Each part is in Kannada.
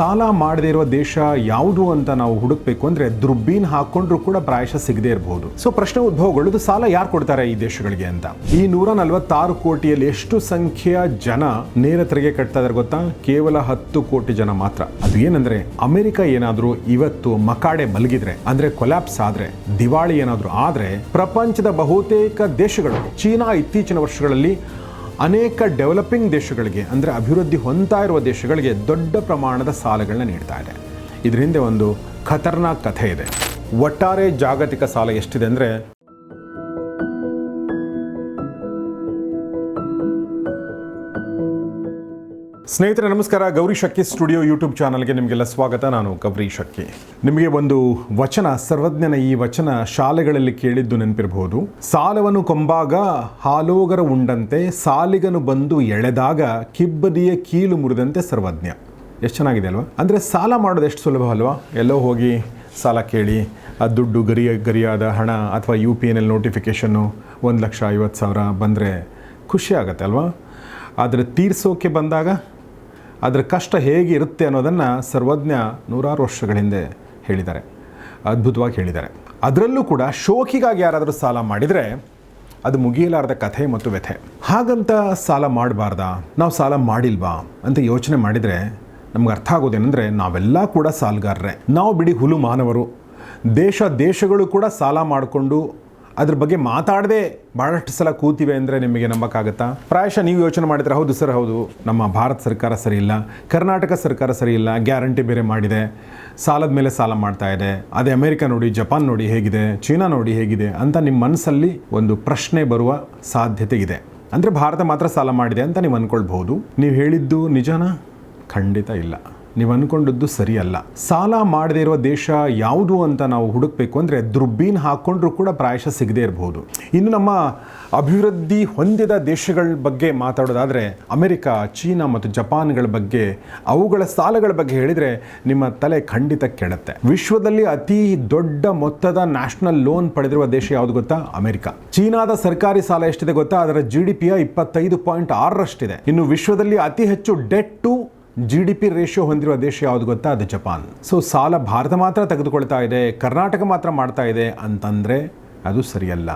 ಸಾಲ ಮಾಡದೇ ಇರುವ ದೇಶ ಯಾವುದು ಅಂತ ನಾವು ಹುಡುಕ್ಬೇಕು ಅಂದ್ರೆ ದುರ್ಬೀನ್ ಹಾಕೊಂಡ್ರು ಕೂಡ ಪ್ರಾಯಶಃ ಸಿಗದೇ ಇರಬಹುದು ಸೊ ಪ್ರಶ್ನೆ ಉದ್ಭವಗೊಳ್ಳೋದು ಸಾಲ ಯಾರು ಕೊಡ್ತಾರೆ ಈ ದೇಶಗಳಿಗೆ ಅಂತ? ಈ ನೂರ ನಲವತ್ತಾರು ಕೋಟಿಯಲ್ಲಿ ಎಷ್ಟು ಸಂಖ್ಯೆಯ ಜನ ನೇರ ತೆರಿಗೆ ಕಟ್ತಾ ಇದಾರೆ ಗೊತ್ತಾ? ಕೇವಲ ಹತ್ತು ಕೋಟಿ ಜನ ಮಾತ್ರ. ಅದು ಏನಂದ್ರೆ ಅಮೆರಿಕ ಏನಾದ್ರೂ ಇವತ್ತು ಮಕಾಡೆ ಮಲಗಿದ್ರೆ, ಅಂದ್ರೆ ಕೊಲ್ಯಾಪ್ಸ್ ಆದ್ರೆ, ದಿವಾಳಿ ಏನಾದ್ರೂ ಆದ್ರೆ, ಪ್ರಪಂಚದ ಬಹುತೇಕ ದೇಶಗಳು ಚೀನಾ ಇತ್ತೀಚಿನ ವರ್ಷಗಳಲ್ಲಿ ಅನೇಕ ಡೆವಲಪಿಂಗ್ ದೇಶಗಳಿಗೆ, ಅಂದರೆ ಅಭಿವೃದ್ಧಿ ಹೊಂದ್ತಾ ಇರುವ ದೇಶಗಳಿಗೆ ದೊಡ್ಡ ಪ್ರಮಾಣದ ಸಾಲಗಳನ್ನ ನೀಡ್ತಾ ಇದೆ. ಇದರಿಂದ ಹಿಂದೆ ಒಂದು ಖತರ್ನಾಕ್ ಕಥೆ ಇದೆ. ಒಟ್ಟಾರೆ ಜಾಗತಿಕ ಸಾಲ ಎಷ್ಟಿದೆ ಅಂದರೆ ಸ್ನೇಹಿತರೆ, ನಮಸ್ಕಾರ. ಗೌರಿ ಶಕ್ಕಿ ಸ್ಟುಡಿಯೋ ಯೂಟ್ಯೂಬ್ ಚಾನಲ್ಗೆ ನಿಮಗೆಲ್ಲ ಸ್ವಾಗತ. ನಾನು ಗೌರಿ ಶಕ್ಕಿ ನಿಮಗೆ ಒಂದು ವಚನ, ಸರ್ವಜ್ಞನ ಈ ವಚನ ಶಾಲೆಗಳಲ್ಲಿ ಕೇಳಿದ್ದು ನೆನಪಿರಬಹುದು. ಸಾಲವನ್ನು ಕೊಂಬಾಗ ಹಾಲೋಗರ ಉಂಡಂತೆ, ಸಾಲಿಗನು ಬಂದು ಎಳೆದಾಗ ಕಿಬ್ಬದಿಯ ಕೀಲು ಮುರಿದಂತೆ ಸರ್ವಜ್ಞ. ಎಷ್ಟು ಚೆನ್ನಾಗಿದೆ ಅಲ್ವಾ? ಅಂದರೆ ಸಾಲ ಮಾಡೋದು ಎಷ್ಟು ಸುಲಭ ಅಲ್ವಾ? ಎಲ್ಲೋ ಹೋಗಿ ಸಾಲ ಕೇಳಿ, ಆ ದುಡ್ಡು ಗರಿಯ ಗರಿಯಾದ ಹಣ ಅಥವಾ ಯು ಪಿ ಎನ್ ಎಲ್ ನೋಟಿಫಿಕೇಷನ್ನು ಒಂದು ಲಕ್ಷ ಐವತ್ತು ಸಾವಿರ ಬಂದರೆ ಖುಷಿ ಆಗುತ್ತೆ ಅಲ್ವಾ? ಆದರೆ ತೀರ್ಸೋಕೆ ಬಂದಾಗ ಅದರ ಕಷ್ಟ ಹೇಗಿರುತ್ತೆ ಅನ್ನೋದನ್ನು ಸರ್ವಜ್ಞ ನೂರಾರು ವರ್ಷಗಳ ಹಿಂದೆ ಹೇಳಿದ್ದಾರೆ, ಅದ್ಭುತವಾಗಿ ಹೇಳಿದ್ದಾರೆ. ಅದರಲ್ಲೂ ಕೂಡ ಶೋಕಿಗಾಗಿ ಯಾರಾದರೂ ಸಾಲ ಮಾಡಿದರೆ ಅದು ಮುಗಿಯಲಾರದ ಕಥೆ ಮತ್ತು ವ್ಯಥೆ. ಹಾಗಂತ ಸಾಲ ಮಾಡಬಾರ್ದ? ನಾವು ಸಾಲ ಮಾಡಿಲ್ವಾ? ಅಂತ ಯೋಚನೆ ಮಾಡಿದರೆ ನಮ್ಗೆ ಅರ್ಥ ಆಗೋದೇನೆಂದರೆ ನಾವೆಲ್ಲ ಕೂಡ ಸಾಲಗಾರರೇ. ನಾವು ಬಿಡಿ ಹುಲು ಮಾನವರು. ದೇಶ ದೇಶಗಳು ಕೂಡ ಸಾಲ ಮಾಡಿಕೊಂಡು ಅದ್ರ ಬಗ್ಗೆ ಮಾತಾಡದೆ ಭಾಳಷ್ಟು ಸಲ ಕೂತಿವೆ ಅಂದರೆ ನಿಮಗೆ ನಂಬಕ್ಕಾಗತ್ತಾ? ಪ್ರಾಯಶಃ ನೀವು ಯೋಚನೆ ಮಾಡಿದ್ರೆ, ಹೌದು ಸರ್, ಹೌದು. ನಮ್ಮ ಭಾರತ ಸರ್ಕಾರ ಸರಿಯಿಲ್ಲ ಕರ್ನಾಟಕ ಸರ್ಕಾರ ಸರಿಯಿಲ್ಲ ಗ್ಯಾರಂಟಿ ಬೇರೆ ಮಾಡಿದೆ. ಸಾಲದ ಮೇಲೆ ಸಾಲ ಮಾಡ್ತಾ ಇದೆ. ಅದೇ ಅಮೆರಿಕ ನೋಡಿ, ಜಪಾನ್ ನೋಡಿ ಹೇಗಿದೆ, ಚೀನಾ ನೋಡಿ ಹೇಗಿದೆ ಅಂತ ನಿಮ್ಮ ಮನಸ್ಸಲ್ಲಿ ಒಂದು ಪ್ರಶ್ನೆ ಬರುವ ಸಾಧ್ಯತೆ ಇದೆ. ಅಂದರೆ ಭಾರತ ಮಾತ್ರ ಸಾಲ ಮಾಡಿದೆ ಅಂತ ನೀವು ಅಂದ್ಕೊಳ್ಬಹುದು ನೀವು ಹೇಳಿದ್ದು ನಿಜನಾ? ಖಂಡಿತ ಇಲ್ಲ. ನೀವು ಅಂದ್ಕೊಂಡದ್ದು ಸರಿಯಲ್ಲ. ಸಾಲ ಮಾಡದೇ ಇರುವ ದೇಶ ಯಾವುದು ಅಂತ ನಾವು ಹುಡುಕ್ಬೇಕು ಅಂದರೆ ದುರ್ಬೀನ್ ಹಾಕ್ಕೊಂಡ್ರೂ ಕೂಡ ಪ್ರಾಯಶಃ ಸಿಗದೇ ಇರಬಹುದು ಇನ್ನು ನಮ್ಮ ಅಭಿವೃದ್ಧಿ ಹೊಂದಿದ ದೇಶಗಳ ಬಗ್ಗೆ ಮಾತಾಡೋದಾದರೆ ಅಮೆರಿಕ, ಚೀನಾ ಮತ್ತು ಜಪಾನ್ಗಳ ಬಗ್ಗೆ, ಅವುಗಳ ಸಾಲಗಳ ಬಗ್ಗೆ ಹೇಳಿದರೆ ನಿಮ್ಮ ತಲೆ ಖಂಡಿತ ಕೆಡುತ್ತೆ. ವಿಶ್ವದಲ್ಲಿ ಅತಿ ದೊಡ್ಡ ಮೊತ್ತದ ನ್ಯಾಷನಲ್ ಲೋನ್ ಪಡೆದಿರುವ ದೇಶ ಯಾವುದು ಗೊತ್ತಾ? ಅಮೆರಿಕ. ಚೀನಾದ ಸರ್ಕಾರಿ ಸಾಲ ಎಷ್ಟಿದೆ ಗೊತ್ತಾ? ಅದರ ಜಿ ಡಿ ಪಿಯ ಇಪ್ಪತ್ತೈದು ಪಾಯಿಂಟ್ ಆರರಷ್ಟಿದೆ. ಇನ್ನು ವಿಶ್ವದಲ್ಲಿ ಅತಿ ಹೆಚ್ಚು debt to G D P ratio ಹೊಂದಿರುವ ದೇಶ ಯಾವುದು ಗೊತ್ತಾ? ಅದು ಜಪಾನ್. ಸೊ ಸಾಲ ಭಾರತ ಮಾತ್ರ ತೆಗೆದುಕೊಳ್ತಾ ಇದೆ, ಕರ್ನಾಟಕ ಮಾತ್ರ ಮಾಡ್ತಾ ಇದೆ ಅಂತಂದರೆ ಅದು ಸರಿಯಲ್ಲ.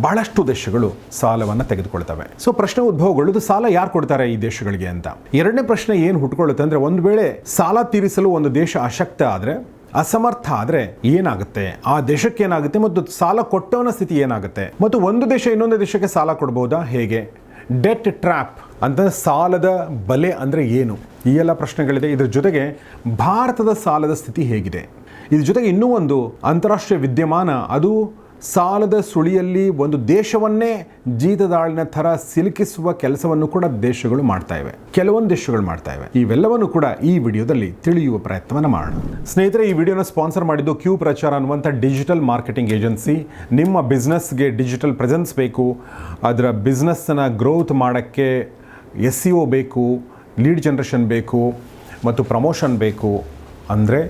ಬಹಳಷ್ಟು ದೇಶಗಳು ಸಾಲವನ್ನು ತೆಗೆದುಕೊಳ್ತವೆ. ಸೊ ಪ್ರಶ್ನೆ ಉದ್ಭವಗೊಳ್ಳೋದು ಸಾಲ ಯಾರು ಕೊಡ್ತಾರೆ ಈ ದೇಶಗಳಿಗೆ ಅಂತ? ಎರಡನೇ ಪ್ರಶ್ನೆ ಏನು ಹುಟ್ಕೊಳ್ಳುತ್ತೆ ಅಂದರೆ, ಒಂದು ವೇಳೆ ಸಾಲ ತೀರಿಸಲು ಒಂದು ದೇಶ ಅಶಕ್ತ ಆದರೆ, ಅಸಮರ್ಥ ಆದರೆ ಏನಾಗುತ್ತೆ? ಆ ದೇಶಕ್ಕೆ ಏನಾಗುತ್ತೆ? ಮತ್ತು ಸಾಲ ಕೊಟ್ಟವನ ಸ್ಥಿತಿ ಏನಾಗುತ್ತೆ? ಮತ್ತು ಒಂದು ದೇಶ ಇನ್ನೊಂದು ದೇಶಕ್ಕೆ ಸಾಲ ಕೊಡ್ಬೋದಾ? ಹೇಗೆ? ಡೆಟ್ ಟ್ರ್ಯಾಪ್ ಅಂತ ಸಾಲದ ಬಲೆ ಅಂದರೆ ಏನು? ಈ ಎಲ್ಲ ಪ್ರಶ್ನೆಗಳಿದೆ. ಇದರ ಜೊತೆಗೆ ಭಾರತದ ಸಾಲದ ಸ್ಥಿತಿ ಹೇಗಿದೆ? ಇದ್ರ ಜೊತೆಗೆ ಇನ್ನೂ ಒಂದು ಅಂತಾರಾಷ್ಟ್ರೀಯ ವಿದ್ಯಮಾನ. ಅದು ಸಾಲದ ಸುಳಿಯಲ್ಲಿ ಒಂದು ದೇಶವನ್ನೇ ಜೀತದಾಳಿನ ಥರ ಸಿಲುಕಿಸುವ ಕೆಲಸವನ್ನು ಕೂಡ ದೇಶಗಳು ಮಾಡ್ತಾ ಇವೆ. ಕೆಲವೊಂದು ದೇಶಗಳು ಮಾಡ್ತಾ ಇವೆ. ಇವೆಲ್ಲವನ್ನು ಕೂಡ ಈ ವಿಡಿಯೋದಲ್ಲಿ ತಿಳಿಯುವ ಪ್ರಯತ್ನವನ್ನು ಮಾಡೋಣ. ಸ್ನೇಹಿತರೆ, ಈ ವಿಡಿಯೋನ ಸ್ಪಾನ್ಸರ್ ಮಾಡಿದ್ದು ಕ್ಯೂ ಪ್ರಚಾರ ಅನ್ನುವಂಥ ಡಿಜಿಟಲ್ ಮಾರ್ಕೆಟಿಂಗ್ ಏಜೆನ್ಸಿ. ನಿಮ್ಮ ಬಿಸ್ನೆಸ್ಗೆ ಡಿಜಿಟಲ್ ಪ್ರೆಸೆನ್ಸ್ ಬೇಕು. ಅದರ ಬಿಸ್ನೆಸ್ಸನ್ನು ಗ್ರೋತ್ ಮಾಡೋಕ್ಕೆ ಎಸ್ ಸಿ ಒ ಬೇಕು, ಲೀಡ್ ಜನ್ರೇಷನ್ ಬೇಕು ಮತ್ತು ಪ್ರಮೋಷನ್ ಬೇಕು ಅಂದರೆ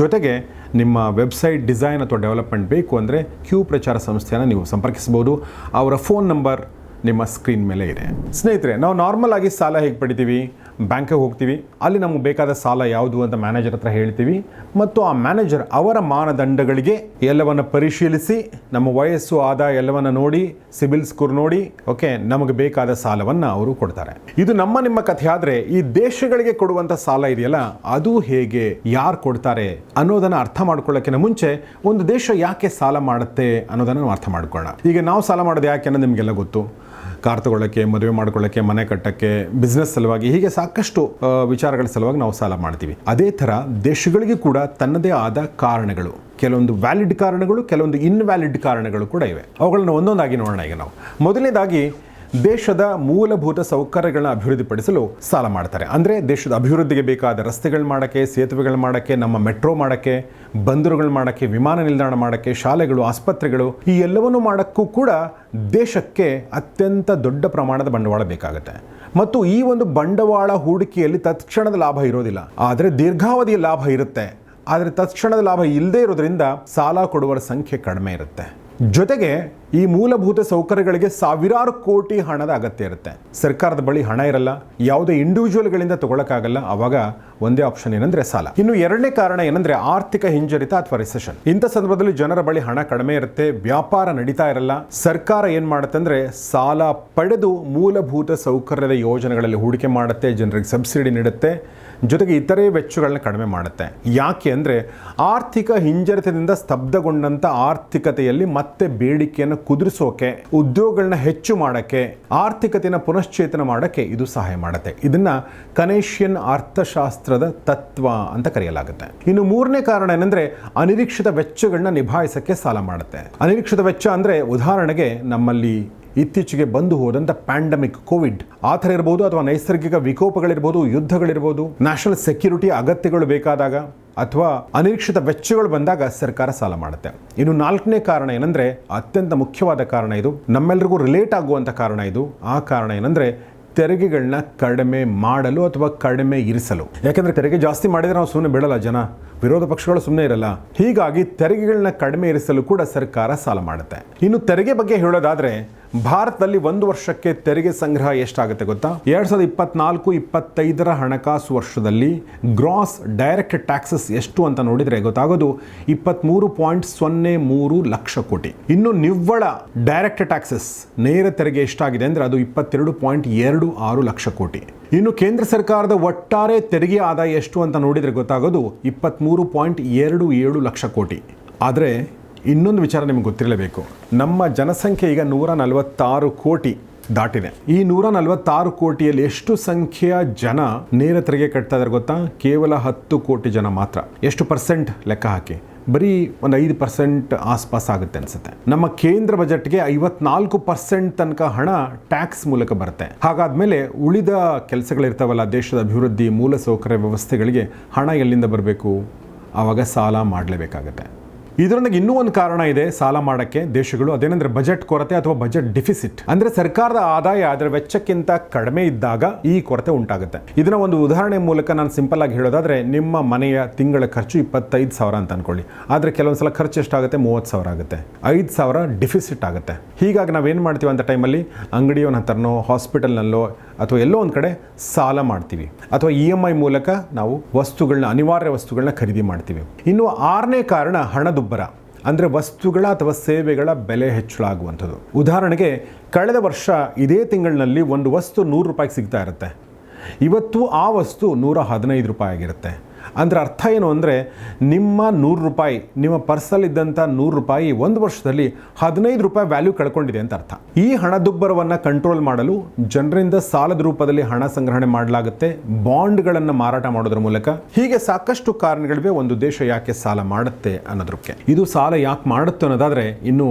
ಜೊತೆಗೆ ನಿಮ್ಮ ವೆಬ್ಸೈಟ್ ಡಿಸೈನ್ ಅಥವಾ ಡೆವಲಪ್ಮೆಂಟ್ ಬೇಕು ಅಂದರೆ ಕ್ಯೂ ಪ್ರಚಾರ ಸಂಸ್ಥೆಯನ್ನು ನೀವು ಸಂಪರ್ಕಿಸ್ಬೋದು ಅವರ ಫೋನ್ ನಂಬರ್ ನಿಮ್ಮ ಸ್ಕ್ರೀನ್ ಮೇಲೆ ಇದೆ. ಸ್ನೇಹಿತರೆ, ನಾವು ನಾರ್ಮಲ್ ಆಗಿ ಸಾಲ ಹೇಗೆ ಪಡಿತೀವಿ? ಬ್ಯಾಂಕಿಗೆ ಹೋಗ್ತೀವಿ. ಅಲ್ಲಿ ನಮಗೆ ಬೇಕಾದ ಸಾಲ ಯಾವುದು ಅಂತ ಮ್ಯಾನೇಜರ್ ಹತ್ರ ಹೇಳ್ತೀವಿ. ಮತ್ತು ಆ ಮ್ಯಾನೇಜರ್ ಅವರ ಮಾನದಂಡಗಳಿಗೆ ಎಲ್ಲವನ್ನು ಪರಿಶೀಲಿಸಿ, ನಮ್ಮ ವಯಸ್ಸು, ಆದಾಯ ಎಲ್ಲವನ್ನು ನೋಡಿ, ಸಿಬಿಲ್ ಸ್ಕೋರ್ ನೋಡಿ, ಓಕೆ, ನಮಗೆ ಬೇಕಾದ ಸಾಲವನ್ನು ಅವರು ಕೊಡ್ತಾರೆ. ಇದು ನಮ್ಮ ನಿಮ್ಮ ಕಥೆ. ಆದರೆ ಈ ದೇಶಗಳಿಗೆ ಕೊಡುವಂಥ ಸಾಲ ಇದೆಯಲ್ಲ, ಅದು ಹೇಗೆ, ಯಾರು ಕೊಡ್ತಾರೆ ಅನ್ನೋದನ್ನು ಅರ್ಥ ಮಾಡ್ಕೊಳ್ಳೋಕ್ಕಿಂತ ಮುಂಚೆ ಒಂದು ದೇಶ ಯಾಕೆ ಸಾಲ ಮಾಡುತ್ತೆ ಅನ್ನೋದನ್ನು ನಾವು ಅರ್ಥ ಮಾಡ್ಕೊಳ್ಳೋಣ. ಈಗ ನಾವು ಸಾಲ ಮಾಡೋದು ಯಾಕೆ ಅನ್ನೋದು ನಿಮಗೆಲ್ಲ ಗೊತ್ತು. ಕಾರ್ ತಗೊಳ್ಳೋಕ್ಕೆ, ಮದುವೆ ಮಾಡ್ಕೊಳ್ಳೋಕ್ಕೆ, ಮನೆ ಕಟ್ಟಕ್ಕೆ ಬಿಸ್ನೆಸ್ ಸಲುವಾಗಿ ಹೀಗೆ ಸಾಕಷ್ಟು ವಿಚಾರಗಳ ಸಲುವಾಗಿ ನಾವು ಸಾಲ ಮಾಡ್ತೀವಿ. ಅದೇ ಥರ ದೇಶಗಳಿಗೆ ಕೂಡ ತನ್ನದೇ ಆದ ಕಾರಣಗಳು, ಕೆಲವೊಂದು ವ್ಯಾಲಿಡ್ ಕಾರಣಗಳು, ಕೆಲವೊಂದು ಇನ್ವ್ಯಾಲಿಡ್ ಕಾರಣಗಳು ಕೂಡ ಇವೆ. ಅವುಗಳನ್ನ ಒಂದೊಂದಾಗಿ ನೋಡೋಣ ಈಗ ನಾವು. ಮೊದಲನೇದಾಗಿ ದೇಶದ ಮೂಲಭೂತ ಸೌಕರ್ಯಗಳನ್ನ ಅಭಿವೃದ್ಧಿಪಡಿಸಲು ಸಾಲ ಮಾಡ್ತಾರೆ. ಅಂದರೆ ದೇಶದ ಅಭಿವೃದ್ಧಿಗೆ ಬೇಕಾದ ರಸ್ತೆಗಳು ಮಾಡೋಕ್ಕೆ, ಸೇತುವೆಗಳು ಮಾಡೋಕ್ಕೆ, ನಮ್ಮ ಮೆಟ್ರೋ ಮಾಡೋಕ್ಕೆ, ಬಂದರುಗಳು ಮಾಡೋಕ್ಕೆ, ವಿಮಾನ ನಿಲ್ದಾಣ ಮಾಡೋಕ್ಕೆ, ಶಾಲೆಗಳು, ಆಸ್ಪತ್ರೆಗಳು, ಈ ಎಲ್ಲವನ್ನು ಮಾಡೋಕ್ಕೂ ಕೂಡ ದೇಶಕ್ಕೆ ಅತ್ಯಂತ ದೊಡ್ಡ ಪ್ರಮಾಣದ ಬಂಡವಾಳ ಬೇಕಾಗುತ್ತೆ. ಮತ್ತು ಈ ಒಂದು ಬಂಡವಾಳ ಹೂಡಿಕೆಯಲ್ಲಿ ತತ್ಕ್ಷಣದ ಲಾಭ ಇರೋದಿಲ್ಲ. ಆದರೆ ದೀರ್ಘಾವಧಿಯ ಲಾಭ ಇರುತ್ತೆ. ಆದರೆ ತತ್ಕ್ಷಣದ ಲಾಭ ಇಲ್ಲದೇ ಇರೋದ್ರಿಂದ ಸಾಲ ಕೊಡುವರ ಸಂಖ್ಯೆ ಕಡಿಮೆ ಇರುತ್ತೆ. ಜೊತೆಗೆ ಈ ಮೂಲಭೂತ ಸೌಕರ್ಯಗಳಿಗೆ ಸಾವಿರಾರು ಕೋಟಿ ಹಣದ ಅಗತ್ಯ ಇರುತ್ತೆ. ಸರ್ಕಾರದ ಬಳಿ ಹಣ ಇರಲ್ಲ, ಯಾವುದೇ ಇಂಡಿವಿಜುವಲ್ಗಳಿಂದ ತಗೊಳಕ್ಕಾಗಲ್ಲ. ಅವಾಗ ಒಂದೇ ಆಪ್ಷನ್ ಏನಂದ್ರೆ ಸಾಲ. ಇನ್ನು ಎರಡನೇ ಕಾರಣ ಏನಂದ್ರೆ ಆರ್ಥಿಕ ಹಿಂಜರಿತ ಅಥವಾ ರಿಸೆಷನ್ ಇಂಥ ಸಂದರ್ಭದಲ್ಲಿ ಜನರ ಬಳಿ ಹಣ ಕಡಿಮೆ ಇರುತ್ತೆ, ವ್ಯಾಪಾರ ನಡೀತಾ ಇರಲ್ಲ. ಸರ್ಕಾರ ಏನ್ ಮಾಡುತ್ತೆ ಅಂದ್ರೆ ಸಾಲ ಪಡೆದು ಮೂಲಭೂತ ಸೌಕರ್ಯದ ಯೋಜನೆಗಳಲ್ಲಿ ಹೂಡಿಕೆ ಮಾಡುತ್ತೆ, ಜನರಿಗೆ ಸಬ್ಸಿಡಿ ನೀಡುತ್ತೆ. ಜೊತೆಗೆ ಇತರೆ ವೆಚ್ಚಗಳನ್ನ ಕಡಿಮೆ ಮಾಡುತ್ತೆ. ಯಾಕೆ ಅಂದರೆ ಆರ್ಥಿಕ ಹಿಂಜರಿತದಿಂದ ಸ್ತಬ್ಧಗೊಂಡಂಥ ಆರ್ಥಿಕತೆಯಲ್ಲಿ ಮತ್ತೆ ಬೇಡಿಕೆಯನ್ನು ಕುದುರಿಸೋಕೆ ಉದ್ಯೋಗಗಳನ್ನ ಹೆಚ್ಚು ಮಾಡೋಕ್ಕೆ, ಆರ್ಥಿಕತೆಯನ್ನು ಪುನಶ್ಚೇತನ ಮಾಡೋಕ್ಕೆ ಇದು ಸಹಾಯ ಮಾಡುತ್ತೆ. ಇದನ್ನು ಕನೇಷಿಯನ್ ಅರ್ಥಶಾಸ್ತ್ರದ ತತ್ವ ಅಂತ ಕರೆಯಲಾಗುತ್ತೆ. ಇನ್ನು ಮೂರನೇ ಕಾರಣ ಏನಂದರೆ ಅನಿರೀಕ್ಷಿತ ವೆಚ್ಚಗಳನ್ನ ನಿಭಾಯಿಸೋಕ್ಕೆ ಸಾಲ ಮಾಡುತ್ತೆ. ಅನಿರೀಕ್ಷಿತ ವೆಚ್ಚ ಅಂದರೆ ಉದಾಹರಣೆಗೆ ನಮ್ಮಲ್ಲಿ ಇತ್ತೀಚೆಗೆ ಬಂದು ಹೋದಂಥ ಪ್ಯಾಂಡಮಿಕ್ ಕೋವಿಡ್ ಆ ಥರ ಇರ್ಬೋದು ಅಥವಾ ನೈಸರ್ಗಿಕ ವಿಕೋಪಗಳಿರ್ಬೋದು, ಯುದ್ಧಗಳಿರ್ಬೋದು ನ್ಯಾಷನಲ್ ಸೆಕ್ಯೂರಿಟಿ ಅಗತ್ಯಗಳು ಬೇಕಾದಾಗ ಅಥವಾ ಅನಿರೀಕ್ಷಿತ ವೆಚ್ಚಗಳು ಬಂದಾಗ ಸರ್ಕಾರ ಸಾಲ ಮಾಡುತ್ತೆ. ಇನ್ನು ನಾಲ್ಕನೇ ಕಾರಣ ಏನಂದ್ರೆ, ಅತ್ಯಂತ ಮುಖ್ಯವಾದ ಕಾರಣ ಇದು. ನಮ್ಮೆಲ್ಲರಿಗೂ ರಿಲೇಟ್ ಆಗುವಂಥ ಕಾರಣ ಇದು. ಆ ಕಾರಣ ಏನಂದ್ರೆ ತೆರಿಗೆಗಳನ್ನ ಕಡಿಮೆ ಮಾಡಲು ಅಥವಾ ಕಡಿಮೆ ಇರಿಸಲು. ಯಾಕಂದ್ರೆ ತೆರಿಗೆ ಜಾಸ್ತಿ ಮಾಡಿದ್ರೆ ನಾವು ಸುಮ್ಮನೆ ಬಿಡಲ್ಲ ಜನ. ವಿರೋಧ ಪಕ್ಷಗಳು ಸುಮ್ಮನೆ ಇರಲ್ಲ. ಹೀಗಾಗಿ ತೆರಿಗೆಗಳನ್ನ ಕಡಿಮೆ ಇರಿಸಲು ಕೂಡ ಸರ್ಕಾರ ಸಾಲ ಮಾಡುತ್ತೆ. ಇನ್ನು ತೆರಿಗೆ ಬಗ್ಗೆ ಹೇಳೋದಾದ್ರೆ ಭಾರತದಲ್ಲಿ ಒಂದು ವರ್ಷಕ್ಕೆ ತೆರಿಗೆ ಸಂಗ್ರಹ ಎಷ್ಟಾಗುತ್ತೆ ಗೊತ್ತಾ? ಎರಡ್ ಸಾವಿರದ ಇಪ್ಪತ್ನಾಲ್ಕು, ಇಪ್ಪತ್ತೈದರ ಹಣಕಾಸು ವರ್ಷದಲ್ಲಿ ಗ್ರಾಸ್ ಡೈರೆಕ್ಟ್ ಟ್ಯಾಕ್ಸಸ್ ಎಷ್ಟು ಅಂತ ನೋಡಿದರೆ ಗೊತ್ತಾಗೋದು ಇಪ್ಪತ್ಮೂರು ಪಾಯಿಂಟ್ ಸೊನ್ನೆ ಮೂರು ಲಕ್ಷ ಕೋಟಿ. ಇನ್ನು ನಿವ್ವಳ ಡೈರೆಕ್ಟ್ ಟ್ಯಾಕ್ಸಸ್ ನೇರ ತೆರಿಗೆ ಎಷ್ಟಾಗಿದೆ ಅಂದರೆ ಅದು ಇಪ್ಪತ್ತೆರಡು ಪಾಯಿಂಟ್ ಎರಡು ಆರು ಲಕ್ಷ ಕೋಟಿ. ಇನ್ನು ಕೇಂದ್ರ ಸರ್ಕಾರದ ಒಟ್ಟಾರೆ ತೆರಿಗೆ ಆದಾಯ ಎಷ್ಟು ಅಂತ ನೋಡಿದರೆ ಗೊತ್ತಾಗೋದು ಇಪ್ಪತ್ತ್ಮೂರು ಪಾಯಿಂಟ್ ಎರಡು ಏಳು ಲಕ್ಷ ಕೋಟಿ. ಆದರೆ ಇನ್ನೊಂದು ವಿಚಾರ ನಿಮ್ಗೆ ಗೊತ್ತಿರಲೇಬೇಕು. ನಮ್ಮ ಜನಸಂಖ್ಯೆ ಈಗ ನೂರ ನಲವತ್ತಾರು ಕೋಟಿ ದಾಟಿದೆ. ಈ ನೂರ ನಲವತ್ತಾರು ಕೋಟಿಯಲ್ಲಿ ಎಷ್ಟು ಸಂಖ್ಯೆಯ ಜನ ನೇರ ತೆರಿಗೆ ಕಟ್ತಾ ಇದ್ದಾರೆ ಗೊತ್ತಾ? ಕೇವಲ ಹತ್ತು ಕೋಟಿ ಜನ ಮಾತ್ರ. ಎಷ್ಟು ಪರ್ಸೆಂಟ್ ಲೆಕ್ಕ ಹಾಕಿ? ಬರೀ ಒಂದು ಐದು ಪರ್ಸೆಂಟ್ ಆಸ್ಪಾಸ್ ಆಗುತ್ತೆ ಅನ್ಸುತ್ತೆ. ನಮ್ಮ ಕೇಂದ್ರ ಬಜೆಟ್ಗೆ ಐವತ್ನಾಲ್ಕು ಪರ್ಸೆಂಟ್ ತನಕ ಹಣ ಟ್ಯಾಕ್ಸ್ ಮೂಲಕ ಬರುತ್ತೆ. ಹಾಗಾದ್ಮೇಲೆ ಉಳಿದ ಕೆಲಸಗಳಿರ್ತಾವಲ್ಲ, ದೇಶದ ಅಭಿವೃದ್ಧಿ, ಮೂಲಸೌಕರ್ಯ ವ್ಯವಸ್ಥೆಗಳಿಗೆ ಹಣ ಎಲ್ಲಿಂದ ಬರಬೇಕು? ಆವಾಗ ಸಾಲ ಮಾಡಲೇಬೇಕಾಗತ್ತೆ. ಇದರೊಂದಿಗೆ ಇನ್ನೂ ಒಂದು ಕಾರಣ ಇದೆ ಸಾಲ ಮಾಡಕ್ಕೆ ದೇಶಗಳು. ಅದೇನೆಂದ್ರೆ ಬಜೆಟ್ ಕೊರತೆ ಅಥವಾ ಬಜೆಟ್ ಡಿಫಿಸಿಟ್. ಅಂದ್ರೆ ಸರ್ಕಾರದ ಆದಾಯ ಅದರ ವೆಚ್ಚಕ್ಕಿಂತ ಕಡಿಮೆ ಇದ್ದಾಗ ಈ ಕೊರತೆ ಉಂಟಾಗುತ್ತೆ. ಇದನ್ನ ಒಂದು ಉದಾಹರಣೆ ಮೂಲಕ ನಾನು ಸಿಂಪಲ್ ಆಗಿ ಹೇಳೋದಾದ್ರೆ, ನಿಮ್ಮ ಮನೆಯ ತಿಂಗಳ ಖರ್ಚು ಇಪ್ಪತ್ತೈದು ಸಾವಿರ ಅಂತ ಅನ್ಕೊಳ್ಳಿ. ಆದ್ರೆ ಕೆಲವೊಂದ್ಸಲ ಖರ್ಚು ಎಷ್ಟಾಗುತ್ತೆ? ಮೂವತ್ತು ಸಾವಿರ ಆಗುತ್ತೆ. ಐದು ಸಾವಿರ ಡಿಫಿಸಿಟ್ ಆಗುತ್ತೆ. ಹೀಗಾಗಿ ನಾವೇನು ಮಾಡ್ತೀವಿ ಅಂತ ಟೈಮಲ್ಲಿ? ಅಂಗಡಿಯವನ ಹತ್ರನೋ ಹಾಸ್ಪಿಟಲ್ನಲ್ಲೋ ಅಥವಾ ಎಲ್ಲೋ ಒಂದು ಕಡೆ ಸಾಲ ಮಾಡ್ತೀವಿ. ಅಥವಾ ಇ ಎಂ ಐ ಮೂಲಕ ನಾವು ವಸ್ತುಗಳನ್ನ ಅನಿವಾರ್ಯ ವಸ್ತುಗಳನ್ನ ಖರೀದಿ ಮಾಡ್ತೀವಿ. ಇನ್ನು ಆರನೇ ಕಾರಣ ಹಣದುಬ್ಬರ. ಅಂದರೆ ವಸ್ತುಗಳ ಅಥವಾ ಸೇವೆಗಳ ಬೆಲೆ ಹೆಚ್ಚಳ ಆಗುವಂಥದ್ದು ಉದಾಹರಣೆಗೆ, ಕಳೆದ ವರ್ಷ ಇದೇ ತಿಂಗಳಿನಲ್ಲಿ ಒಂದು ವಸ್ತು ನೂರು ರೂಪಾಯಿಗೆ ಸಿಗ್ತಾ ಇರುತ್ತೆ. ಇವತ್ತು ಆ ವಸ್ತು ನೂರ ಹದಿನೈದು ರೂಪಾಯಿ ಆಗಿರುತ್ತೆ. ಅಂದ್ರೆ ಅರ್ಥ ಏನು ಅಂದರೆ ನಿಮ್ಮ ನೂರು ರೂಪಾಯಿ, ನಿಮ್ಮ ಪರ್ಸಲ್ಲಿದ್ದಂಥ ನೂರು ರೂಪಾಯಿ ಒಂದು ವರ್ಷದಲ್ಲಿ ಹದಿನೈದು ರೂಪಾಯಿ ವ್ಯಾಲ್ಯೂ ಕಳ್ಕೊಂಡಿದೆ ಅಂತ ಅರ್ಥ. ಈ ಹಣದುಬ್ಬರವನ್ನು ಕಂಟ್ರೋಲ್ ಮಾಡಲು ಜನರಿಂದ ಸಾಲದ ರೂಪದಲ್ಲಿ ಹಣ ಸಂಗ್ರಹಣೆ ಮಾಡಲಾಗುತ್ತೆ, ಬಾಂಡ್ಗಳನ್ನು ಮಾರಾಟ ಮಾಡೋದ್ರ ಮೂಲಕ. ಹೀಗೆ ಸಾಕಷ್ಟು ಕಾರಣಗಳಿವೆ, ಒಂದು ದೇಶ ಯಾಕೆ ಸಾಲ ಮಾಡುತ್ತೆ ಅನ್ನೋದಕ್ಕೆ ಇದು ಸಾಲ ಯಾಕೆ ಮಾಡುತ್ತೆ ಅನ್ನೋದಾದರೆ, ಇನ್ನು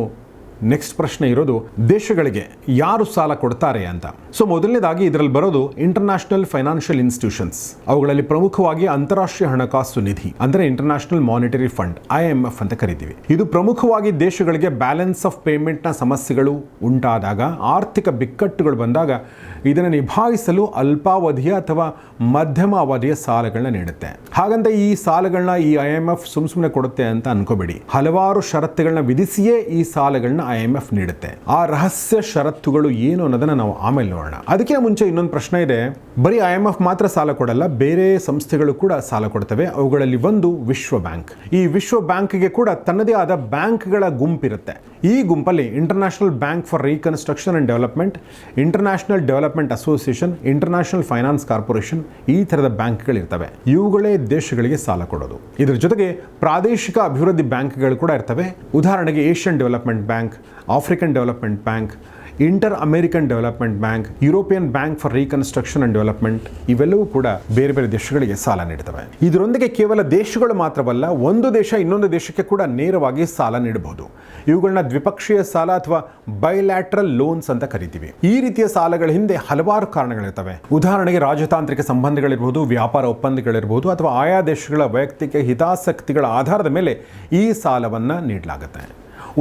ನೆಕ್ಸ್ಟ್ ಪ್ರಶ್ನೆ ಇರೋದು, ದೇಶಗಳಿಗೆ ಯಾರು ಸಾಲ ಕೊಡ್ತಾರೆ ಅಂತ. ಸೊ ಮೊದಲನೇದಾಗಿ ಇದರಲ್ಲಿ ಬರೋದು ಇಂಟರ್ನ್ಯಾಷನಲ್ ಫೈನಾನ್ಷಿಯಲ್ ಇನ್ಸ್ಟಿಟ್ಯೂಷನ್ಸ್ ಅವುಗಳಲ್ಲಿ ಪ್ರಮುಖವಾಗಿ ಅಂತಾರಾಷ್ಟ್ರೀಯ ಹಣಕಾಸು ನಿಧಿ, ಅಂದ್ರೆ international monetary fund I M F ಅಂತ ಕರಿತೀವಿ. ಇದು ಪ್ರಮುಖವಾಗಿ ದೇಶಗಳಿಗೆ ಬ್ಯಾಲೆನ್ಸ್ ಆಫ್ ಪೇಮೆಂಟ್ನ ಸಮಸ್ಯೆಗಳು ಉಂಟಾದಾಗ, ಆರ್ಥಿಕ ಬಿಕ್ಕಟ್ಟುಗಳು ಬಂದಾಗ, ಇದನ್ನು ನಿಭಾಯಿಸಲು ಅಲ್ಪಾವಧಿಯ ಅಥವಾ ಮಧ್ಯಮ ಅವಧಿಯ ಸಾಲಗಳನ್ನ ನೀಡುತ್ತೆ. ಹಾಗಂತ ಈ ಸಾಲಗಳನ್ನ ಈ ಐ ಎಂ ಎಫ್ ಸುಮ್ ಸುಮ್ಮನೆ ಕೊಡುತ್ತೆ ಅಂತ ಅನ್ಕೋಬೇಡಿ. ಹಲವಾರು ಷರತ್ತುಗಳನ್ನ ವಿಧಿಸಿಯೇ ಈ ಸಾಲಗಳನ್ನ ಐ ಎಂ ಎಫ್ ನೀಡುತ್ತೆ. ಆ ರಹಸ್ಯ ಷರತ್ತುಗಳು ಏನು ಅನ್ನೋದನ್ನ ನಾವು ಆಮೇಲೆ ನೋಡೋಣ. ಅದಕ್ಕೆ ಮುಂಚೆ ಇನ್ನೊಂದು ಪ್ರಶ್ನೆ ಇದೆ. ಬರೀ ಐ ಎಂ ಎಫ್ ಮಾತ್ರ ಸಾಲ ಕೊಡಲ್ಲ, ಬೇರೆ ಸಂಸ್ಥೆಗಳು ಕೂಡ ಸಾಲ ಕೊಡ್ತವೆ. ಅವುಗಳಲ್ಲಿ ಒಂದು ವಿಶ್ವ ಬ್ಯಾಂಕ್. ಈ ವಿಶ್ವ ಬ್ಯಾಂಕ್ಗೆ ಕೂಡ ತನ್ನದೇ ಆದ ಬ್ಯಾಂಕ್ಗಳ ಗುಂಪಿರುತ್ತೆ. ಈ ಗುಂಪಲ್ಲಿ international bank for reconstruction and development international development association international finance corporation ಈ ಥರದ ಬ್ಯಾಂಕ್ಗಳಿರ್ತವೆ. ಇವುಗಳೇ ದೇಶಗಳಿಗೆ ಸಾಲ ಕೊಡೋದು. ಇದರ ಜೊತೆಗೆ ಪ್ರಾದೇಶಿಕ ಅಭಿವೃದ್ಧಿ ಬ್ಯಾಂಕ್ಗಳು ಕೂಡ ಇರ್ತವೆ. ಉದಾಹರಣೆಗೆ Asian development bank African development bank inter American development bank European bank for reconstruction and development ಇವೆಲ್ಲವೂ ಕೂಡ ಬೇರೆ ಬೇರೆ ದೇಶಗಳಿಗೆ ಸಾಲ ನೀಡುತ್ತವೆ ಇದರೊಂದಿಗೆ ಕೇವಲ ದೇಶಗಳು ಮಾತ್ರವಲ್ಲ, ಒಂದು ದೇಶ ಇನ್ನೊಂದು ದೇಶಕ್ಕೆ ಕೂಡ ನೇರವಾಗಿ ಸಾಲ ನೀಡಬಹುದು. ಇವುಗಳನ್ನ ದ್ವಿಪಕ್ಷೀಯ ಸಾಲ ಅಥವಾ ಬೈಲ್ಯಾಟ್ರಲ್ ಲೋನ್ಸ್ ಅಂತ ಕರಿತೀವಿ. ಈ ರೀತಿಯ ಸಾಲಗಳ ಹಿಂದೆ ಹಲವಾರು ಕಾರಣಗಳಿರ್ತವೆ. ಉದಾಹರಣೆಗೆ ರಾಜತಾಂತ್ರಿಕ ಸಂಬಂಧಗಳಿರ್ಬೋದು, ವ್ಯಾಪಾರ ಒಪ್ಪಂದಗಳಿರ್ಬೋದು, ಅಥವಾ ಆಯಾ ದೇಶಗಳ ವೈಯಕ್ತಿಕ ಹಿತಾಸಕ್ತಿಗಳ ಆಧಾರದ ಮೇಲೆ ಈ ಸಾಲವನ್ನು ನೀಡಲಾಗುತ್ತೆ.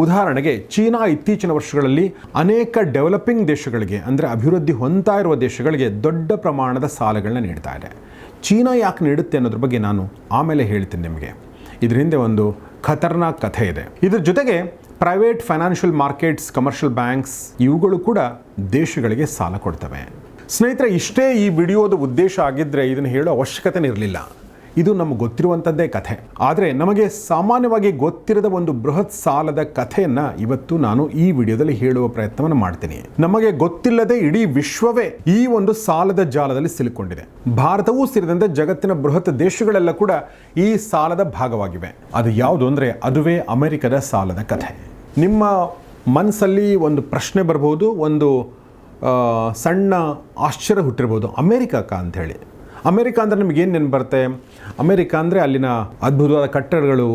ಉದಾಹರಣೆಗೆ ಚೀನಾ ಇತ್ತೀಚಿನ ವರ್ಷಗಳಲ್ಲಿ ಅನೇಕ ಡೆವಲಪಿಂಗ್ ದೇಶಗಳಿಗೆ, ಅಂದರೆ ಅಭಿವೃದ್ಧಿ ಹೊಂದ್ತಾ ಇರುವ ದೇಶಗಳಿಗೆ ದೊಡ್ಡ ಪ್ರಮಾಣದ ಸಾಲಗಳನ್ನ ನೀಡ್ತಾ ಇದೆ. ಚೀನಾ ಯಾಕೆ ನೀಡುತ್ತೆ ಅನ್ನೋದ್ರ ಬಗ್ಗೆ ನಾನು ಆಮೇಲೆ ಹೇಳ್ತೀನಿ ನಿಮಗೆ. ಇದ್ರ ಹಿಂದೆ ಒಂದು ಖತರ್ನಾಕ್ ಕಥೆ ಇದೆ. ಇದ್ರ ಜೊತೆಗೆ private financial markets commercial banks ಇವುಗಳು ಕೂಡ ದೇಶಗಳಿಗೆ ಸಾಲ ಕೊಡ್ತವೆ. ಸ್ನೇಹಿತರೆ, ಇಷ್ಟೇ ಈ ವಿಡಿಯೋದ ಉದ್ದೇಶ ಆಗಿದ್ದರೆ ಇದನ್ನು ಹೇಳೋ ಅವಶ್ಯಕತೆ ಇರಲಿಲ್ಲ. ಇದು ನಮಗೆ ಗೊತ್ತಿರುವಂಥದ್ದೇ ಕಥೆ. ಆದರೆ ನಮಗೆ ಸಾಮಾನ್ಯವಾಗಿ ಗೊತ್ತಿರದ ಒಂದು ಬೃಹತ್ ಸಾಲದ ಕಥೆಯನ್ನು ಇವತ್ತು ನಾನು ಈ ವಿಡಿಯೋದಲ್ಲಿ ಹೇಳುವ ಪ್ರಯತ್ನವನ್ನು ಮಾಡ್ತೀನಿ. ನಮಗೆ ಗೊತ್ತಿಲ್ಲದೆ ಇಡೀ ವಿಶ್ವವೇ ಈ ಒಂದು ಸಾಲದ ಜಾಲದಲ್ಲಿ ಸಿಲುಕೊಂಡಿದೆ. ಭಾರತವೂ ಸೇರಿದಂತೆ ಜಗತ್ತಿನ ಬೃಹತ್ ದೇಶಗಳೆಲ್ಲ ಕೂಡ ಈ ಸಾಲದ ಭಾಗವಾಗಿವೆ. ಅದು ಯಾವುದು ಅಂದರೆ ಅದುವೇ ಅಮೆರಿಕದ ಸಾಲದ ಕಥೆ. ನಿಮ್ಮ ಮನಸ್ಸಲ್ಲಿ ಒಂದು ಪ್ರಶ್ನೆ ಬರ್ಬೋದು, ಒಂದು ಸಣ್ಣ ಆಶ್ಚರ್ಯ ಹುಟ್ಟಿರ್ಬೋದು ಅಮೇರಿಕಕ್ಕ ಅಂಥೇಳಿ ಅಮೇರಿಕ ಅಂದರೆ ನಿಮಗೇನು ನೆನಪು ಬರುತ್ತೆ? ಅಮೆರಿಕ ಅಂದರೆ ಅಲ್ಲಿನ ಅದ್ಭುತವಾದ ಕಟ್ಟಡಗಳು,